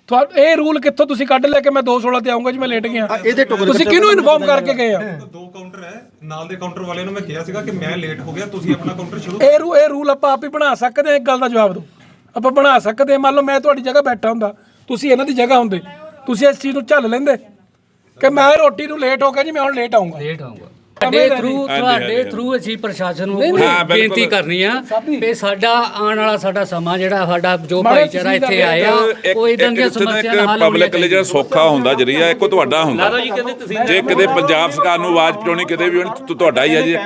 Speaker 2: ਤੁਹਾ ਇਹ ਰੂਲ ਕਿੱਥੋਂ ਤੁਸੀਂ ਕੱਢ ਲਿਆ ਕਿ ਮੈਂ 216 ਤੇ ਆਉਂਗਾ ਜੀ ਮੈਂ ਲੇਟ ਗਿਆ?
Speaker 9: ਇਹਦੇ ਟੋਕਨ
Speaker 2: ਤੁਸੀਂ ਕਿਹਨੂੰ ਇਨਫੋਰਮ ਕਰਕੇ ਗਏ ਆ?
Speaker 10: ਦੋ ਕਾਊਂਟਰ ਹੈ। ਨਾਲ ਦੇ ਕਾਊਂਟਰ ਵਾਲਿਆਂ ਨੂੰ ਮੈਂ ਕਿਹਾ ਸੀਗਾ ਕਿ ਮੈਂ ਲੇਟ ਹੋ ਗਿਆ ਤੁਸੀਂ ਆਪਣਾ ਕਾਊਂਟਰ ਸ਼ੁਰੂ
Speaker 2: ਇਹ ਰੂ ਇਹ ਰੂਲ ਆਪਾਂ ਆਪ ਹੀ ਬਣਾ ਸਕਦੇ ਹਾਂ ਇੱਕ ਗੱਲ ਦਾ ਜਵਾਬ ਦਿਓ। ਆਪਾਂ ਬਣਾ ਸਕਦੇ ਹਾਂ। ਮੰਨ ਲਓ ਮੈਂ ਤੁਹਾਡੀ ਜਗ੍ਹਾ ਬੈਠਾ ਹੁੰਦਾ। ਤੁਸੀਂ ਇਹਨਾਂ ਦੀ ਜਗ੍ਹਾ ਹੁੰਦੇ। ਤੁਸੀਂ ਇਸ ਚੀਜ਼ ਨੂੰ ਝੱਲ ਲੈਂਦੇ ਕਿ ਮੈਂ ਰੋਟੀ ਨੂੰ ਲੇਟ ਹੋ ਗਿਆ ਜੀ ਮੈਂ ਹੁਣ ਲੇਟ ਆਉਂਗਾ
Speaker 8: ਲੇਟ ਆਉਂਗਾ ਤੁਹਾਡੇ ਥਰੂ ਤੁਹਾਡੇ ਥਰੂ ਅਸੀਂ ਪ੍ਰਸ਼ਾਸਨ ਨੂੰ ਬੇਨਤੀ ਕਰਨੀ ਆ ਕਿ ਸਾਡਾ ਆਉਣ ਵਾਲਾ ਸਾਡਾ ਸਮਾਂ ਜਿਹੜਾ ਸਾਡਾ ਜੋ ਭਾਈਚਾਰਾ ਇੱਥੇ ਆਇਆ ਉਹ ਇਦਾਂ ਦੀਆਂ ਸਮੱਸਿਆ ਦਾ ਹੱਲ
Speaker 11: ਪਬਲਿਕ ਲਈ ਜਿਹੜਾ ਸੌਖਾ ਹੁੰਦਾ ਜਰੀਆ ਇੱਕੋ ਤੁਹਾਡਾ ਹੁੰਦਾ। ਜੇ ਕਿਤੇ ਪੰਜਾਬ ਸਰਕਾਰ ਨੂੰ ਆਵਾਜ਼ ਪਟਾਉਣੀ ਕਿਤੇ ਵੀ ਹੋਣੀ ਤੁਹਾਡਾ ਹੀ ਆ ਜੀ।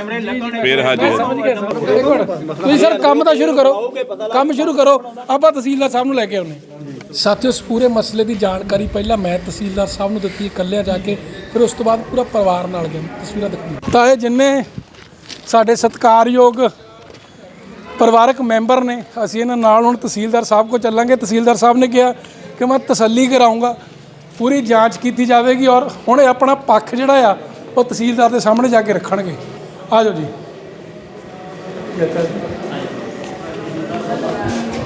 Speaker 11: ਫੇਰ ਹਾਜੀ
Speaker 2: ਇੱਕ ਮਿੰਟ ਤੁਸੀਂ ਸਰ ਕੰਮ ਤਾਂ ਸ਼ੁਰੂ ਕਰੋ। ਕੰਮ ਸ਼ੁਰੂ ਕਰੋ। ਆਪਾਂ ਤਹਿਸੀਲਦਾਰ ਸਾਹਿਬ ਨੂੰ ਲੈ ਕੇ ਆਉਨੇ ਸਾਥੀਓ, ਇਸ ਪੂਰੇ ਮਸਲੇ ਦੀ ਜਾਣਕਾਰੀ ਪਹਿਲਾਂ ਮੈਂ ਤਹਿਸੀਲਦਾਰ ਸਾਹਿਬ ਨੂੰ ਦਿੱਤੀ, ਇਕੱਲਿਆਂ ਜਾ ਕੇ, ਫਿਰ ਉਸ ਤੋਂ ਬਾਅਦ ਪੂਰਾ ਪਰਿਵਾਰ ਨਾਲ ਗਿਆ। ਤਸਵੀਰਾਂ ਦਿਖਾਈ ਤਾਂ ਇਹ ਜਿੰਨੇ ਸਾਡੇ ਸਤਿਕਾਰਯੋਗ ਪਰਿਵਾਰਕ ਮੈਂਬਰ ਨੇ, ਅਸੀਂ ਇਹਨਾਂ ਨਾਲ ਹੁਣ ਤਹਿਸੀਲਦਾਰ ਸਾਹਿਬ ਕੋ ਚੱਲਾਂਗੇ। ਤਹਿਸੀਲਦਾਰ ਸਾਹਿਬ ਨੇ ਕਿਹਾ ਕਿ ਮੈਂ ਤਸੱਲੀ ਕਰਾਉਂਗਾ ਪੂਰੀ ਜਾਂਚ ਕੀਤੀ ਜਾਵੇਗੀ ਔਰ ਹੁਣ ਇਹ ਆਪਣਾ ਪੱਖ ਜਿਹੜਾ ਆ, ਉਹ ਤਹਿਸੀਲਦਾਰ ਦੇ ਸਾਹਮਣੇ ਜਾ ਕੇ ਰੱਖਣਗੇ। ਆ ਜਾਓ ਜੀ।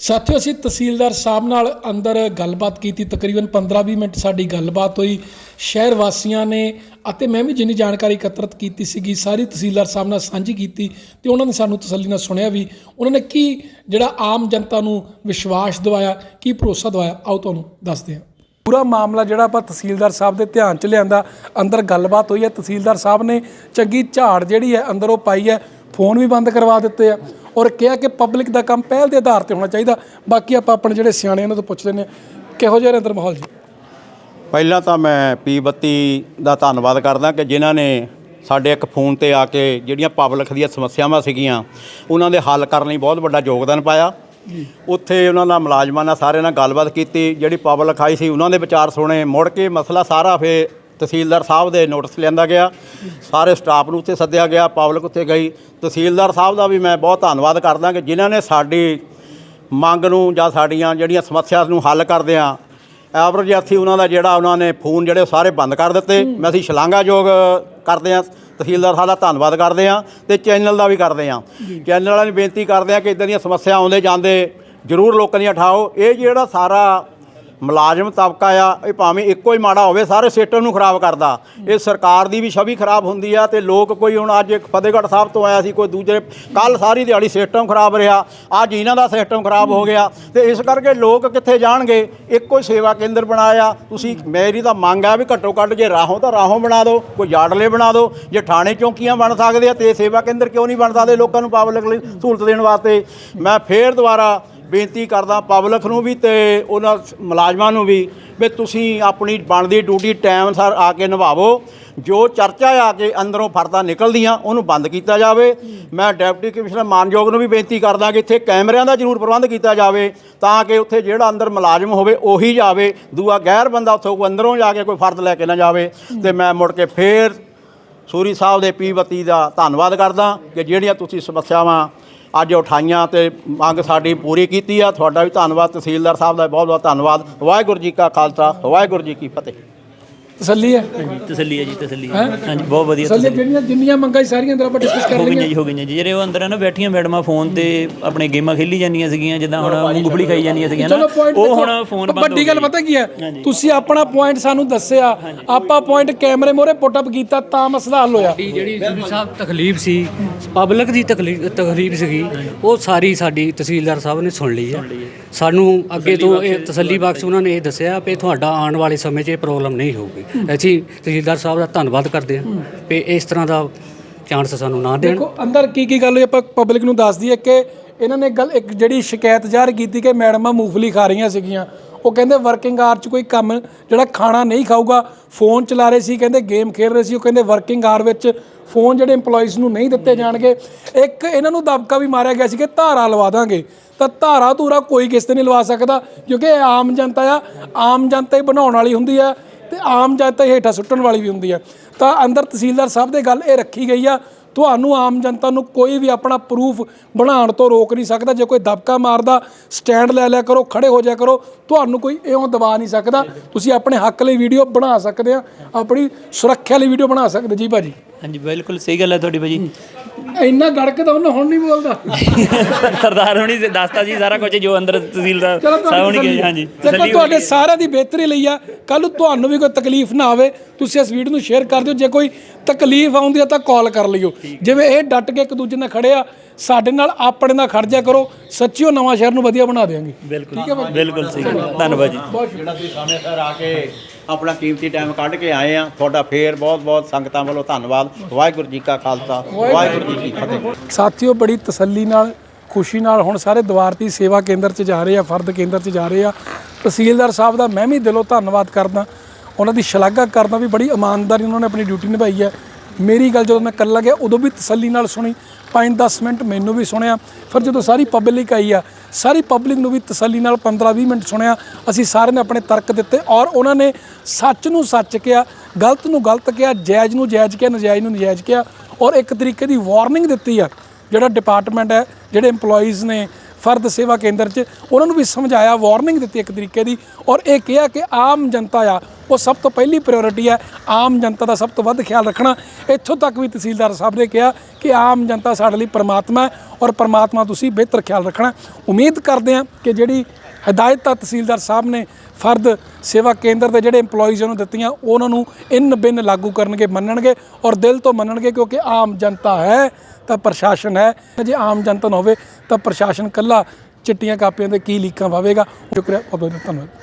Speaker 2: ਸਾਥੀਓ, ਅਸੀਂ ਤਹਿਸੀਲਦਾਰ ਸਾਹਿਬ ਨਾਲ ਅੰਦਰ ਗੱਲਬਾਤ ਕੀਤੀ। ਤਕਰੀਬਨ 15-20 ਮਿੰਟ ਸਾਡੀ ਗੱਲਬਾਤ ਹੋਈ। ਸ਼ਹਿਰ ਵਾਸੀਆਂ ਨੇ ਅਤੇ ਮੈਂ ਵੀ ਜਿੰਨੀ ਜਾਣਕਾਰੀ ਇਕੱਤਰਤ ਕੀਤੀ ਸੀਗੀ, ਸਾਰੀ ਤਹਿਸੀਲਦਾਰ ਸਾਹਿਬ ਨਾਲ ਸਾਂਝੀ ਕੀਤੀ ਤੇ ਉਹਨਾਂ ਨੇ ਸਾਨੂੰ ਤਸੱਲੀ ਨਾਲ ਸੁਣਿਆ ਵੀ ਉਹਨਾਂ ਨੇ ਕੀ ਜਿਹੜਾ ਆਮ ਜਨਤਾ ਨੂੰ ਵਿਸ਼ਵਾਸ ਦਿਵਾਇਆ, ਕੀ ਭਰੋਸਾ ਦਿਵਾਇਆ। ਆਓ ਤੁਹਾਨੂੰ ਦੱਸਦੇ ਹਾਂ। ਪੂਰਾ ਮਾਮਲਾ ਜਿਹੜਾ ਆਪਾਂ ਤਹਿਸੀਲਦਾਰ ਸਾਹਿਬ ਦੇ ਧਿਆਨ 'ਚ ਲਿਆਂਦਾ, ਅੰਦਰ ਗੱਲਬਾਤ ਹੋਈ ਹੈ। ਤਹਿਸੀਲਦਾਰ ਸਾਹਿਬ ਨੇ ਚੰਗੀ ਝਾੜ ਜਿਹੜੀ ਹੈ ਅੰਦਰ ਉਹ ਪਾਈ ਹੈ। ਫੋਨ ਵੀ ਬੰਦ ਕਰਵਾ ਦਿੱਤੇ ਆ ਔਰ ਕਿਹਾ ਕਿ ਪਬਲਿਕ ਦਾ ਕੰਮ ਪਹਿਲ ਦੇ ਆਧਾਰ ਤੇ ਹੋਣਾ ਚਾਹੀਦਾ। ਬਾਕੀ ਆਪਾਂ ਆਪਣੇ ਜਿਹੜੇ ਸਿਆਣੇ ਉਹਨਾਂ ਤੋਂ ਪੁੱਛ ਲੈਂਦੇ ਹਾਂ ਕਿਹੋ ਜਿਹਾ ਅੰਦਰ ਮਾਹੌਲ ਜੀ?
Speaker 4: ਪਹਿਲਾਂ ਤਾਂ ਮੈਂ ਪੀ ਬੱਤੀ ਦਾ ਧੰਨਵਾਦ ਕਰਦਾ ਕਿ ਜਿਨ੍ਹਾਂ ਨੇ ਸਾਡੇ ਇੱਕ ਫੋਨ ਤੇ ਆ ਕੇ ਜਿਹੜੀਆਂ ਪਬਲਿਕ ਦੀਆਂ ਸਮੱਸਿਆਵਾਂ ਸੀਗੀਆਂ ਉਹਨਾਂ ਦੇ ਹੱਲ ਕਰਨ ਲਈ ਬਹੁਤ ਵੱਡਾ ਯੋਗਦਾਨ ਪਾਇਆ। ਉੱਥੇ ਉਹਨਾਂ ਨਾਲ ਮੁਲਾਜ਼ਮਾਂ ਨਾਲ ਸਾਰਿਆਂ ਨਾਲ ਗੱਲਬਾਤ ਕੀਤੀ। ਜਿਹੜੀ ਪਬਲਿਕ ਆਈ ਸੀ ਉਹਨਾਂ ਦੇ ਵਿਚਾਰ ਸੁਣੇ। ਮੁੜ ਕੇ ਮਸਲਾ ਸਾਰਾ ਫੇ ਤਹਿਸੀਲਦਾਰ ਸਾਹਿਬ ਦੇ ਨੋਟਿਸ ਲਿਆਂਦਾ ਗਿਆ ਸਾਰੇ ਸਟਾਫ ਨੂੰ ਉੱਥੇ ਸੱਦਿਆ ਗਿਆ ਪਬਲਿਕ ਉੱਥੇ ਗਈ। ਤਹਿਸੀਲਦਾਰ ਸਾਹਿਬ ਦਾ ਵੀ ਮੈਂ ਬਹੁਤ ਧੰਨਵਾਦ ਕਰਦਾ ਕਿ ਜਿਨ੍ਹਾਂ ਨੇ ਸਾਡੀ ਮੰਗ ਨੂੰ ਜਾਂ ਸਾਡੀਆਂ ਜਿਹੜੀਆਂ ਸਮੱਸਿਆ ਨੂੰ ਹੱਲ ਕਰਦੇ ਆ ਐਵਰੇਜ ਅਸੀਂ ਉਹਨਾਂ ਦਾ ਜਿਹੜਾ ਉਹਨਾਂ ਨੇ ਫੋਨ ਜਿਹੜੇ ਸਾਰੇ ਬੰਦ ਕਰ ਦਿੱਤੇ। ਮੈਂ ਅਸੀਂ ਸ਼ਲਾਘਾਯੋਗ ਕਰਦੇ ਆ ਤਹਿਸੀਲਦਾਰ ਸਾਹਿਬ ਦਾ ਧੰਨਵਾਦ ਕਰਦੇ ਆ ਤੇ ਚੈਨਲ ਦਾ ਵੀ ਕਰਦੇ ਆ ਚੈਨਲ ਵਾਲਿਆਂ ਨੂੰ ਬੇਨਤੀ ਕਰਦੇ ਆ ਕਿ ਇਦਾਂ ਦੀਆਂ ਸਮੱਸਿਆ ਆਉਂਦੇ ਜਾਂਦੇ ਜ਼ਰੂਰ ਲੋਕਾਂ ਦੀਆਂ ਉਠਾਓ। ਇਹ ਜਿਹੜਾ ਸਾਰਾ ਮੁਲਾਜ਼ਮ ਤਬਕਾ ਆ, ਇਹ ਭਾਵੇਂ ਇੱਕੋ ਹੀ ਮਾੜਾ ਹੋਵੇ, ਸਾਰੇ ਸਿਸਟਮ ਨੂੰ ਖਰਾਬ ਕਰਦਾ। ਇਹ ਸਰਕਾਰ ਦੀ ਵੀ ਛਵੀ ਖਰਾਬ ਹੁੰਦੀ ਆ ਤੇ ਲੋਕ ਕੋਈ ਹੁਣ ਅੱਜ ਇੱਕ ਫਤਿਹਗੜ੍ਹ ਸਾਹਿਬ ਤੋਂ ਆਇਆ ਸੀ, ਕੋਈ ਦੂਜੇ ਕੱਲ ਸਾਰੀ ਦਿਹਾੜੀ ਸਿਸਟਮ ਖਰਾਬ ਰਿਹਾ, ਅੱਜ ਇਹਨਾਂ ਦਾ ਸਿਸਟਮ ਖਰਾਬ ਹੋ ਗਿਆ। ਤੇ ਇਸ ਕਰਕੇ ਲੋਕ ਕਿੱਥੇ ਜਾਣਗੇ? ਇੱਕੋ ਹੀ ਸੇਵਾ ਕੇਂਦਰ ਬਣਾਇਆ। ਤੁਸੀਂ, ਮੇਰੀ ਤਾਂ ਮੰਗ ਆ ਵੀ ਘੱਟੋ ਘੱਟ ਜੇ ਰਾਹੋਂ ਤਾਂ ਰਾਹੋਂ ਬਣਾ ਦਿਓ, ਕੋਈ ਯਾਰਡਲੇ ਬਣਾ ਦਿਓ। ਜੇ ਥਾਣੇ ਚੌਂਕੀਆਂ ਬਣ ਸਕਦੇ ਆ ਤੇ ਸੇਵਾ ਕੇਂਦਰ ਕਿਉਂ ਨਹੀਂ ਬਣ ਸਕਦੇ ਲੋਕਾਂ ਨੂੰ ਪਬਲਿਕ ਲਈ ਸਹੂਲਤ ਦੇਣ ਵਾਸਤੇ? ਮੈਂ ਫੇਰ ਦੁਬਾਰਾ ਬੇਨਤੀ ਕਰਦਾ ਪਬਲਿਕ ਨੂੰ ਵੀ ਤੇ ਉਹਨਾਂ ਮੁਲਾਜ਼ਮਾਂ ਨੂੰ ਵੀ ਵੀ ਤੁਸੀਂ ਆਪਣੀ ਬਣਦੀ ਡਿਊਟੀ ਟਾਈਮ ਸਰ ਆ ਕੇ ਨਿਭਾਵੋ। ਜੋ ਚਰਚਾ ਆ ਕੇ ਅੰਦਰੋਂ ਫਰਦਾ ਨਿਕਲਦੀਆਂ, ਉਹਨੂੰ ਬੰਦ ਕੀਤਾ ਜਾਵੇ। ਮੈਂ ਡਿਪਟੀ ਕਮਿਸ਼ਨਰ ਮਾਨਯੋਗ ਨੂੰ ਵੀ ਬੇਨਤੀ ਕਰਦਾ ਕਿ ਇੱਥੇ ਕੈਮਰਿਆਂ ਦਾ ਜ਼ਰੂਰ ਪ੍ਰਬੰਧ ਕੀਤਾ ਜਾਵੇ ਤਾਂ ਕਿ ਉੱਥੇ ਜਿਹੜਾ ਅੰਦਰ ਮੁਲਾਜ਼ਮ ਹੋਵੇ ਉਹੀ ਜਾਵੇ। ਦੂਆ ਗੈਰ ਬੰਦਾ ਉੱਥੋਂ ਅੰਦਰੋਂ ਜਾ ਕੇ ਕੋਈ ਫਰਦ ਲੈ ਕੇ ਨਾ ਜਾਵੇ। ਤੇ ਮੈਂ ਮੁੜ ਕੇ ਫੇਰ ਸੂਰੀ ਸਾਹਿਬ ਦੇ ਪੀਵਤੀ ਦਾ ਧੰਨਵਾਦ ਕਰਦਾ ਕਿ ਜਿਹੜੀਆਂ ਤੁਸੀਂ ਸਮੱਸਿਆਵਾਂ ਅੱਜ ਉਠਾਈਆਂ ਤੇ ਮੰਗ ਸਾਡੀ ਪੂਰੀ ਕੀਤੀ ਆ। ਤੁਹਾਡਾ ਵੀ ਧੰਨਵਾਦ ਤਹਿਸੀਲਦਾਰ ਸਾਹਿਬ ਦਾ ਬਹੁਤ ਬਹੁਤ ਧੰਨਵਾਦ। ਵਾਹਿਗੁਰੂ ਜੀ ਕਾ ਖਾਲਸਾ, ਵਾਹਿਗੁਰੂ ਜੀ ਕੀ ਫਤਿਹ।
Speaker 2: ਤਸੱਲੀ ਹੈ?
Speaker 1: ਤਸੱਲੀ ਹੈ ਜੀ ਤਸੱਲੀ ਹੈ। ਹਾਂਜੀ ਬਹੁਤ ਵਧੀਆ
Speaker 2: ਤਸੱਲੀ ਜਿਹੜੀਆਂ ਜਿੰਨੀਆਂ ਮੰਗਾਂ ਸੀ ਸਾਰੀਆਂ ਅੰਦਰ ਆਪਾਂ ਡਿਸਕਸ ਕਰ
Speaker 1: ਹੋ ਗਈਆਂ
Speaker 2: ਲਈਆਂ।
Speaker 1: ਜੀ ਹੋ ਗਈਆਂ ਜੀ। ਜਿਹੜੇ ਉਹ ਅੰਦਰ ਨਾ ਬੈਠੀਆਂ ਮੈਡਮਾਂ ਫੋਨ ਤੇ ਆਪਣੇ ਗੇਮਾਂ ਖੇਲੀ ਜਾਂਦੀਆਂ ਸੀਗੀਆਂ ਜਿੱਦਾਂ ਹੁਣ ਮੂੰਗਫਲੀ ਖਾਈ ਜਾਂਦੀਆਂ ਸੀਗੀਆਂ ਨਾ ਉਹ ਹੁਣ ਫੋਨ ਬੰਦ
Speaker 2: ਵੱਡੀ ਗੱਲ ਪਤਾ ਕੀ ਹੈ? ਤੁਸੀਂ ਆਪਣਾ ਪੁਆਇੰਟ ਸਾਨੂੰ ਦੱਸਿਆ ਆਪਾਂ ਪੁਆਇੰਟ ਕੈਮਰੇ ਮੋਰੇ ਪੁੱਟ ਅਪ ਕੀਤਾ ਤਾਂ ਮਸਲਾ ਹੱਲ ਹੋਇਆ।
Speaker 8: ਜਿਹੜੀ ਗੁਰੂ ਸਾਹਿਬ ਤਕਲੀਫ ਸੀ ਪਬਲਿਕ ਦੀ ਤਕਲੀਫ ਤਕਲੀਫ ਸੀਗੀ ਉਹ ਸਾਰੀ ਸਾਡੀ ਤਹਿਸੀਲਦਾਰ ਸਾਹਿਬ ਨੇ ਸੁਣ ਲਈ ਹੈ। ਸਾਨੂੰ ਅੱਗੇ ਤੋਂ ਇਹ ਤਸੱਲੀ ਬਖਸ਼ ਉਹਨਾਂ ਨੇ ਇਹ ਦੱਸਿਆ ਕਿ ਤੁਹਾਡਾ ਆਉਣ ਵਾਲੇ ਸਮੇਂ 'ਚ ਇਹ ਪ੍ਰੋਬਲਮ ਨਹੀਂ ਹੋਊਗੀ। ਅਸੀਂ ਤਹਿਸੀਲਦਾਰ ਸਾਹਿਬ ਦਾ ਧੰਨਵਾਦ ਕਰਦੇ ਹਾਂ ਕਿ ਇਸ ਤਰ੍ਹਾਂ ਦਾ ਚਾਂਸ ਸਾਨੂੰ ਨਾ ਦੇਣ।
Speaker 2: ਦੇਖੋ ਅੰਦਰ ਕੀ ਕੀ ਗੱਲ ਹੋਈ ਆਪਾਂ ਪਬਲਿਕ ਨੂੰ ਦੱਸ ਦਈਏ ਕਿ ਇਹਨਾਂ ਨੇ ਗੱਲ ਇੱਕ ਜਿਹੜੀ ਸ਼ਿਕਾਇਤ ਜ਼ਾਹਰ ਕੀਤੀ ਕਿ ਮੈਡਮਾਂ ਮੂੰਗਫਲੀ ਖਾ ਰਹੀਆਂ ਸੀਗੀਆਂ। ਉਹ ਕਹਿੰਦੇ ਵਰਕਿੰਗ ਆਰ 'ਚ ਕੋਈ ਕੰਮ ਜਿਹੜਾ ਖਾਣਾ ਨਹੀਂ ਖਾਊਗਾ ਫੋਨ ਚਲਾ ਰਹੇ ਸੀ ਕਹਿੰਦੇ ਗੇਮ ਖੇਡ ਰਹੇ ਸੀ ਉਹ ਕਹਿੰਦੇ ਵਰਕਿੰਗ ਆਰ ਵਿੱਚ ਫੋਨ ਜਿਹੜੇ EMPLOYEES ਨੂੰ ਨਹੀਂ ਦਿੱਤੇ ਜਾਣਗੇ। ਇੱਕ ਇਹਨਾਂ ਨੂੰ ਦਬਕਾ ਵੀ ਮਾਰਿਆ ਗਿਆ ਸੀ ਕਿ ਧਾਰਾ ਲਵਾ ਦਾਂਗੇ। ਤਾਂ ਧਾਰਾ ਧੂਰਾ ਕੋਈ ਕਿਸ ਤੇ ਨਹੀਂ ਲਵਾ ਸਕਦਾ ਕਿਉਂਕਿ ਇਹ ਆਮ ਜਨਤਾ ਆ ਆਮ ਜਨਤਾ ਹੀ ਬਣਾਉਣ ਵਾਲੀ ਹੁੰਦੀ ਆ। ਤੇ ਆਮ ਜਨਤਾ ਹੇਠਾਂ ਸੁੱਟਣ ਵਾਲੀ ਵੀ ਹੁੰਦੀ ਆ। ਤਾਂ ਅੰਦਰ ਤਹਿਸੀਲਦਾਰ ਸਾਹਿਬ ਦੇ ਗੱਲ ਇਹ ਰੱਖੀ ਗਈ ਆ, ਤੁਹਾਨੂੰ ਆਮ ਜਨਤਾ ਨੂੰ ਕੋਈ ਵੀ ਆਪਣਾ ਪ੍ਰੂਫ ਬਣਾਉਣ ਤੋਂ ਰੋਕ ਨਹੀਂ ਸਕਦਾ। ਜੇ ਕੋਈ ਦਬਕਾ ਮਾਰਦਾ ਸਟੈਂਡ ਲੈ ਲਿਆ ਕਰੋ, ਖੜੇ ਹੋ ਜਾਇਆ ਕਰੋ, ਤੁਹਾਨੂੰ ਕੋਈ ਇਉਂ ਦਬਾ ਨਹੀਂ ਸਕਦਾ। ਤੁਸੀਂ ਆਪਣੇ ਹੱਕ ਲਈ ਵੀਡੀਓ ਬਣਾ ਸਕਦੇ ਆ, ਆਪਣੀ ਸੁਰੱਖਿਆ ਲਈ ਵੀਡੀਓ ਬਣਾ ਸਕਦੇ ਜੀ ਭਾਜੀ।
Speaker 1: ਹਾਂਜੀ, ਬਿਲਕੁਲ ਸਹੀ ਗੱਲ ਹੈ ਤੁਹਾਡੀ ਭਾਜੀ।
Speaker 2: ਇੰਨਾ ਗੜਕਦਾ ਉਹਨੇ ਹੁਣ ਨਹੀਂ ਬੋਲਦਾ।
Speaker 1: ਸਰਦਾਰ ਹੁਣੀ ਦੱਸਤਾ ਜੀ ਸਾਰਾ ਕੁਝ ਜੋ ਅੰਦਰ ਸਾਹਿਬ
Speaker 2: ਤੁਹਾਡੀ
Speaker 1: ਨੇ
Speaker 2: ਤਸੱਲੀ।
Speaker 1: ਕਿਹਾ ਹਾਂਜੀ।
Speaker 2: ਦੇਖੋ ਤੁਹਾਡੇ। ਸਾਰਿਆਂ ਦੀ ਬਿਹਤਰੀ ਲਈ ਆ। ਕੱਲ ਨੂੰ ਤੁਹਾਨੂੰ ਵੀ ਕੋਈ ਤਕਲੀਫ ਨਾ ਆਵੇ ਤੁਸੀਂ ਇਸ ਵੀਡੀਓ ਨੂੰ ਸ਼ੇਅਰ ਕਰ ਦਿਓ। ਜੇ ਕੋਈ ਤਕਲੀਫ ਆਉਂਦੀ ਆ ਤਾਂ ਕਾਲ ਕਰ ਲਿਓ। ਜਿਵੇਂ ਇਹ ਡਟ ਕੇ ਇੱਕ ਦੂਜੇ ਨਾਲ ਖੜੇ ਆ ਸਾਡੇ ਨਾਲ ਆਪਣੇ ਨਾਲ ਖੜ ਜਾ ਕਰੋ। ਸੱਚੀਓ ਨਵਾਂ ਸ਼ਹਿਰ ਨੂੰ ਵਧੀਆ ਬਣਾ ਦੇਵਾਂਗੇ
Speaker 1: ਬਿਲਕੁਲ। ਬਿਲਕੁਲ ਸਹੀ। ਧੰਨਵਾਦ ਜੀ।
Speaker 4: ਜਿਹੜਾ ਤੁਸੀਂ ਸਮੇਂ ਸਿਰ ਆ ਕੇ ਆਪਣਾ ਕੀਮਤੀ ਟਾਈਮ ਕੱਢ ਕੇ ਆਏ ਆ। ਤੁਹਾਡਾ ਫੇਰ ਬਹੁਤ ਬਹੁਤ ਸੰਗਤਾਂ ਵੱਲੋਂ ਧੰਨਵਾਦ। ਵਾਹਿਗੁਰੂ ਜੀ ਕਾ ਖਾਲਸਾ। ਵਾਹਿਗੁਰੂ ਜੀ ਕੀ ਫਤਿਹ।
Speaker 2: ਸਾਥੀਓ, ਬੜੀ ਤਸੱਲੀ ਨਾਲ, ਖੁਸ਼ੀ ਨਾਲ ਹੁਣ ਸਾਰੇ ਦਵਾਰਤੀ ਸੇਵਾ ਕੇਂਦਰ 'ਚ ਜਾ ਰਹੇ ਆ, ਫਰਦ ਕੇਂਦਰ 'ਚ ਜਾ ਰਹੇ ਆ। ਤਹਿਸੀਲਦਾਰ ਸਾਹਿਬ ਦਾ ਮੈਂ ਵੀ ਦਿਲੋਂ ਧੰਨਵਾਦ ਕਰਦਾ। ਉਹਨਾਂ ਦੀ ਸ਼ਲਾਘਾ ਕਰਦਾ ਵੀ ਬੜੀ ਇਮਾਨਦਾਰੀ ਉਹਨਾਂ ਨੇ ਆਪਣੀ ਡਿਊਟੀ ਨਿਭਾਈ ਹੈ। ਮੇਰੀ ਗੱਲ ਜਦੋਂ ਮੈਂ ਕੱਲਾ ਗਿਆ, ਉਦੋਂ ਵੀ ਤਸੱਲੀ ਨਾਲ ਸੁਣੀ। 5-10 ਮਿੰਟ ਮੈਨੂੰ ਵੀ ਸੁਣਿਆ। ਫਿਰ ਜਦੋਂ ਸਾਰੀ ਪਬਲਿਕ ਆਈ ਆ ਸਾਰੀ ਪਬਲਿਕ ਨੂੰ ਵੀ ਤਸੱਲੀ ਨਾਲ 15-20 ਮਿੰਟ ਸੁਣਿਆ। ਅਸੀਂ ਸਾਰਿਆਂ ਨੇ ਆਪਣੇ ਤਰਕ ਦਿੱਤੇ ਔਰ ਉਹਨਾਂ ਨੇ ਸੱਚ ਨੂੰ ਸੱਚ ਕਿਹਾ, ਗਲਤ ਨੂੰ ਗਲਤ ਕਿਹਾ, ਜਾਇਜ਼ ਨੂੰ ਜਾਇਜ਼ ਕਿਹਾ, ਨਜਾਇਜ਼ ਨੂੰ ਨਜਾਇਜ਼ ਕਿਹਾ ਔਰ ਇੱਕ ਤਰੀਕੇ ਦੀ ਵਾਰਨਿੰਗ ਦਿੱਤੀ ਆ, ਜਿਹੜਾ ਡਿਪਾਰਟਮੈਂਟ ਹੈ, ਜਿਹੜੇ EMPLOYEES ਨੇ, ਫਰਦ ਸੇਵਾ ਕੇਂਦਰ 'ਚ, ਉਹਨਾਂ ਨੂੰ ਵੀ ਸਮਝਾਇਆ, ਵਾਰਨਿੰਗ ਦਿੱਤੀ ਇੱਕ ਤਰੀਕੇ ਦੀ ਔਰ ਇਹ ਕਿਹਾ ਕਿ ਆਮ ਜਨਤਾ ਆ ਉਹ ਸਭ ਤੋਂ ਪਹਿਲੀ ਪ੍ਰਾਇੋਰਟੀ ਹੈ ਆਮ ਜਨਤਾ ਦਾ ਸਭ ਤੋਂ ਵੱਧ ਖਿਆਲ ਰੱਖਣਾ। ਇੱਥੋਂ ਤੱਕ ਵੀ ਤਹਿਸੀਲਦਾਰ ਸਾਹਿਬ ਨੇ ਕਿਹਾ ਕਿ ਆਮ ਜਨਤਾ ਸਾਡੇ ਲਈ ਪਰਮਾਤਮਾ ਹੈ ਔਰ ਪਰਮਾਤਮਾ ਤੁਸੀਂ ਬਿਹਤਰ ਖਿਆਲ ਰੱਖਣਾ। ਉਮੀਦ ਕਰਦੇ ਹਾਂ ਕਿ ਜਿਹੜੀ ਹਦਾਇਤਾਂ ਤਹਿਸੀਲਦਾਰ ਸਾਹਿਬ ਨੇ ਫਰਦ ਸੇਵਾ ਕੇਂਦਰ ਦੇ ਜਿਹੜੇ EMPLOYEES ਨੂੰ ਦਿੱਤੀਆਂ, ਉਹਨਾਂ ਨੂੰ ਇਨ ਬਿਨ ਲਾਗੂ ਕਰਨਗੇ, ਮੰਨਣਗੇ ਔਰ ਦਿਲ ਤੋਂ ਮੰਨਣਗੇ ਕਿਉਂਕਿ ਆਮ ਜਨਤਾ ਹੈ ਤਾਂ ਪ੍ਰਸ਼ਾਸਨ ਹੈ। ਜੇ ਆਮ ਜਨਤਾ ਨਾ ਹੋਵੇ ਤਾਂ ਪ੍ਰਸ਼ਾਸਨ ਕੱਲਾ ਚਿੱਟੀਆਂ ਕਾਪੀਆਂ ਤੇ ਕੀ ਲੀਕਾਂ ਪਾਵੇਗਾ ਸ਼ੁਕਰੀਆ, ਬਹੁਤ ਬਹੁਤ ਧੰਨਵਾਦ।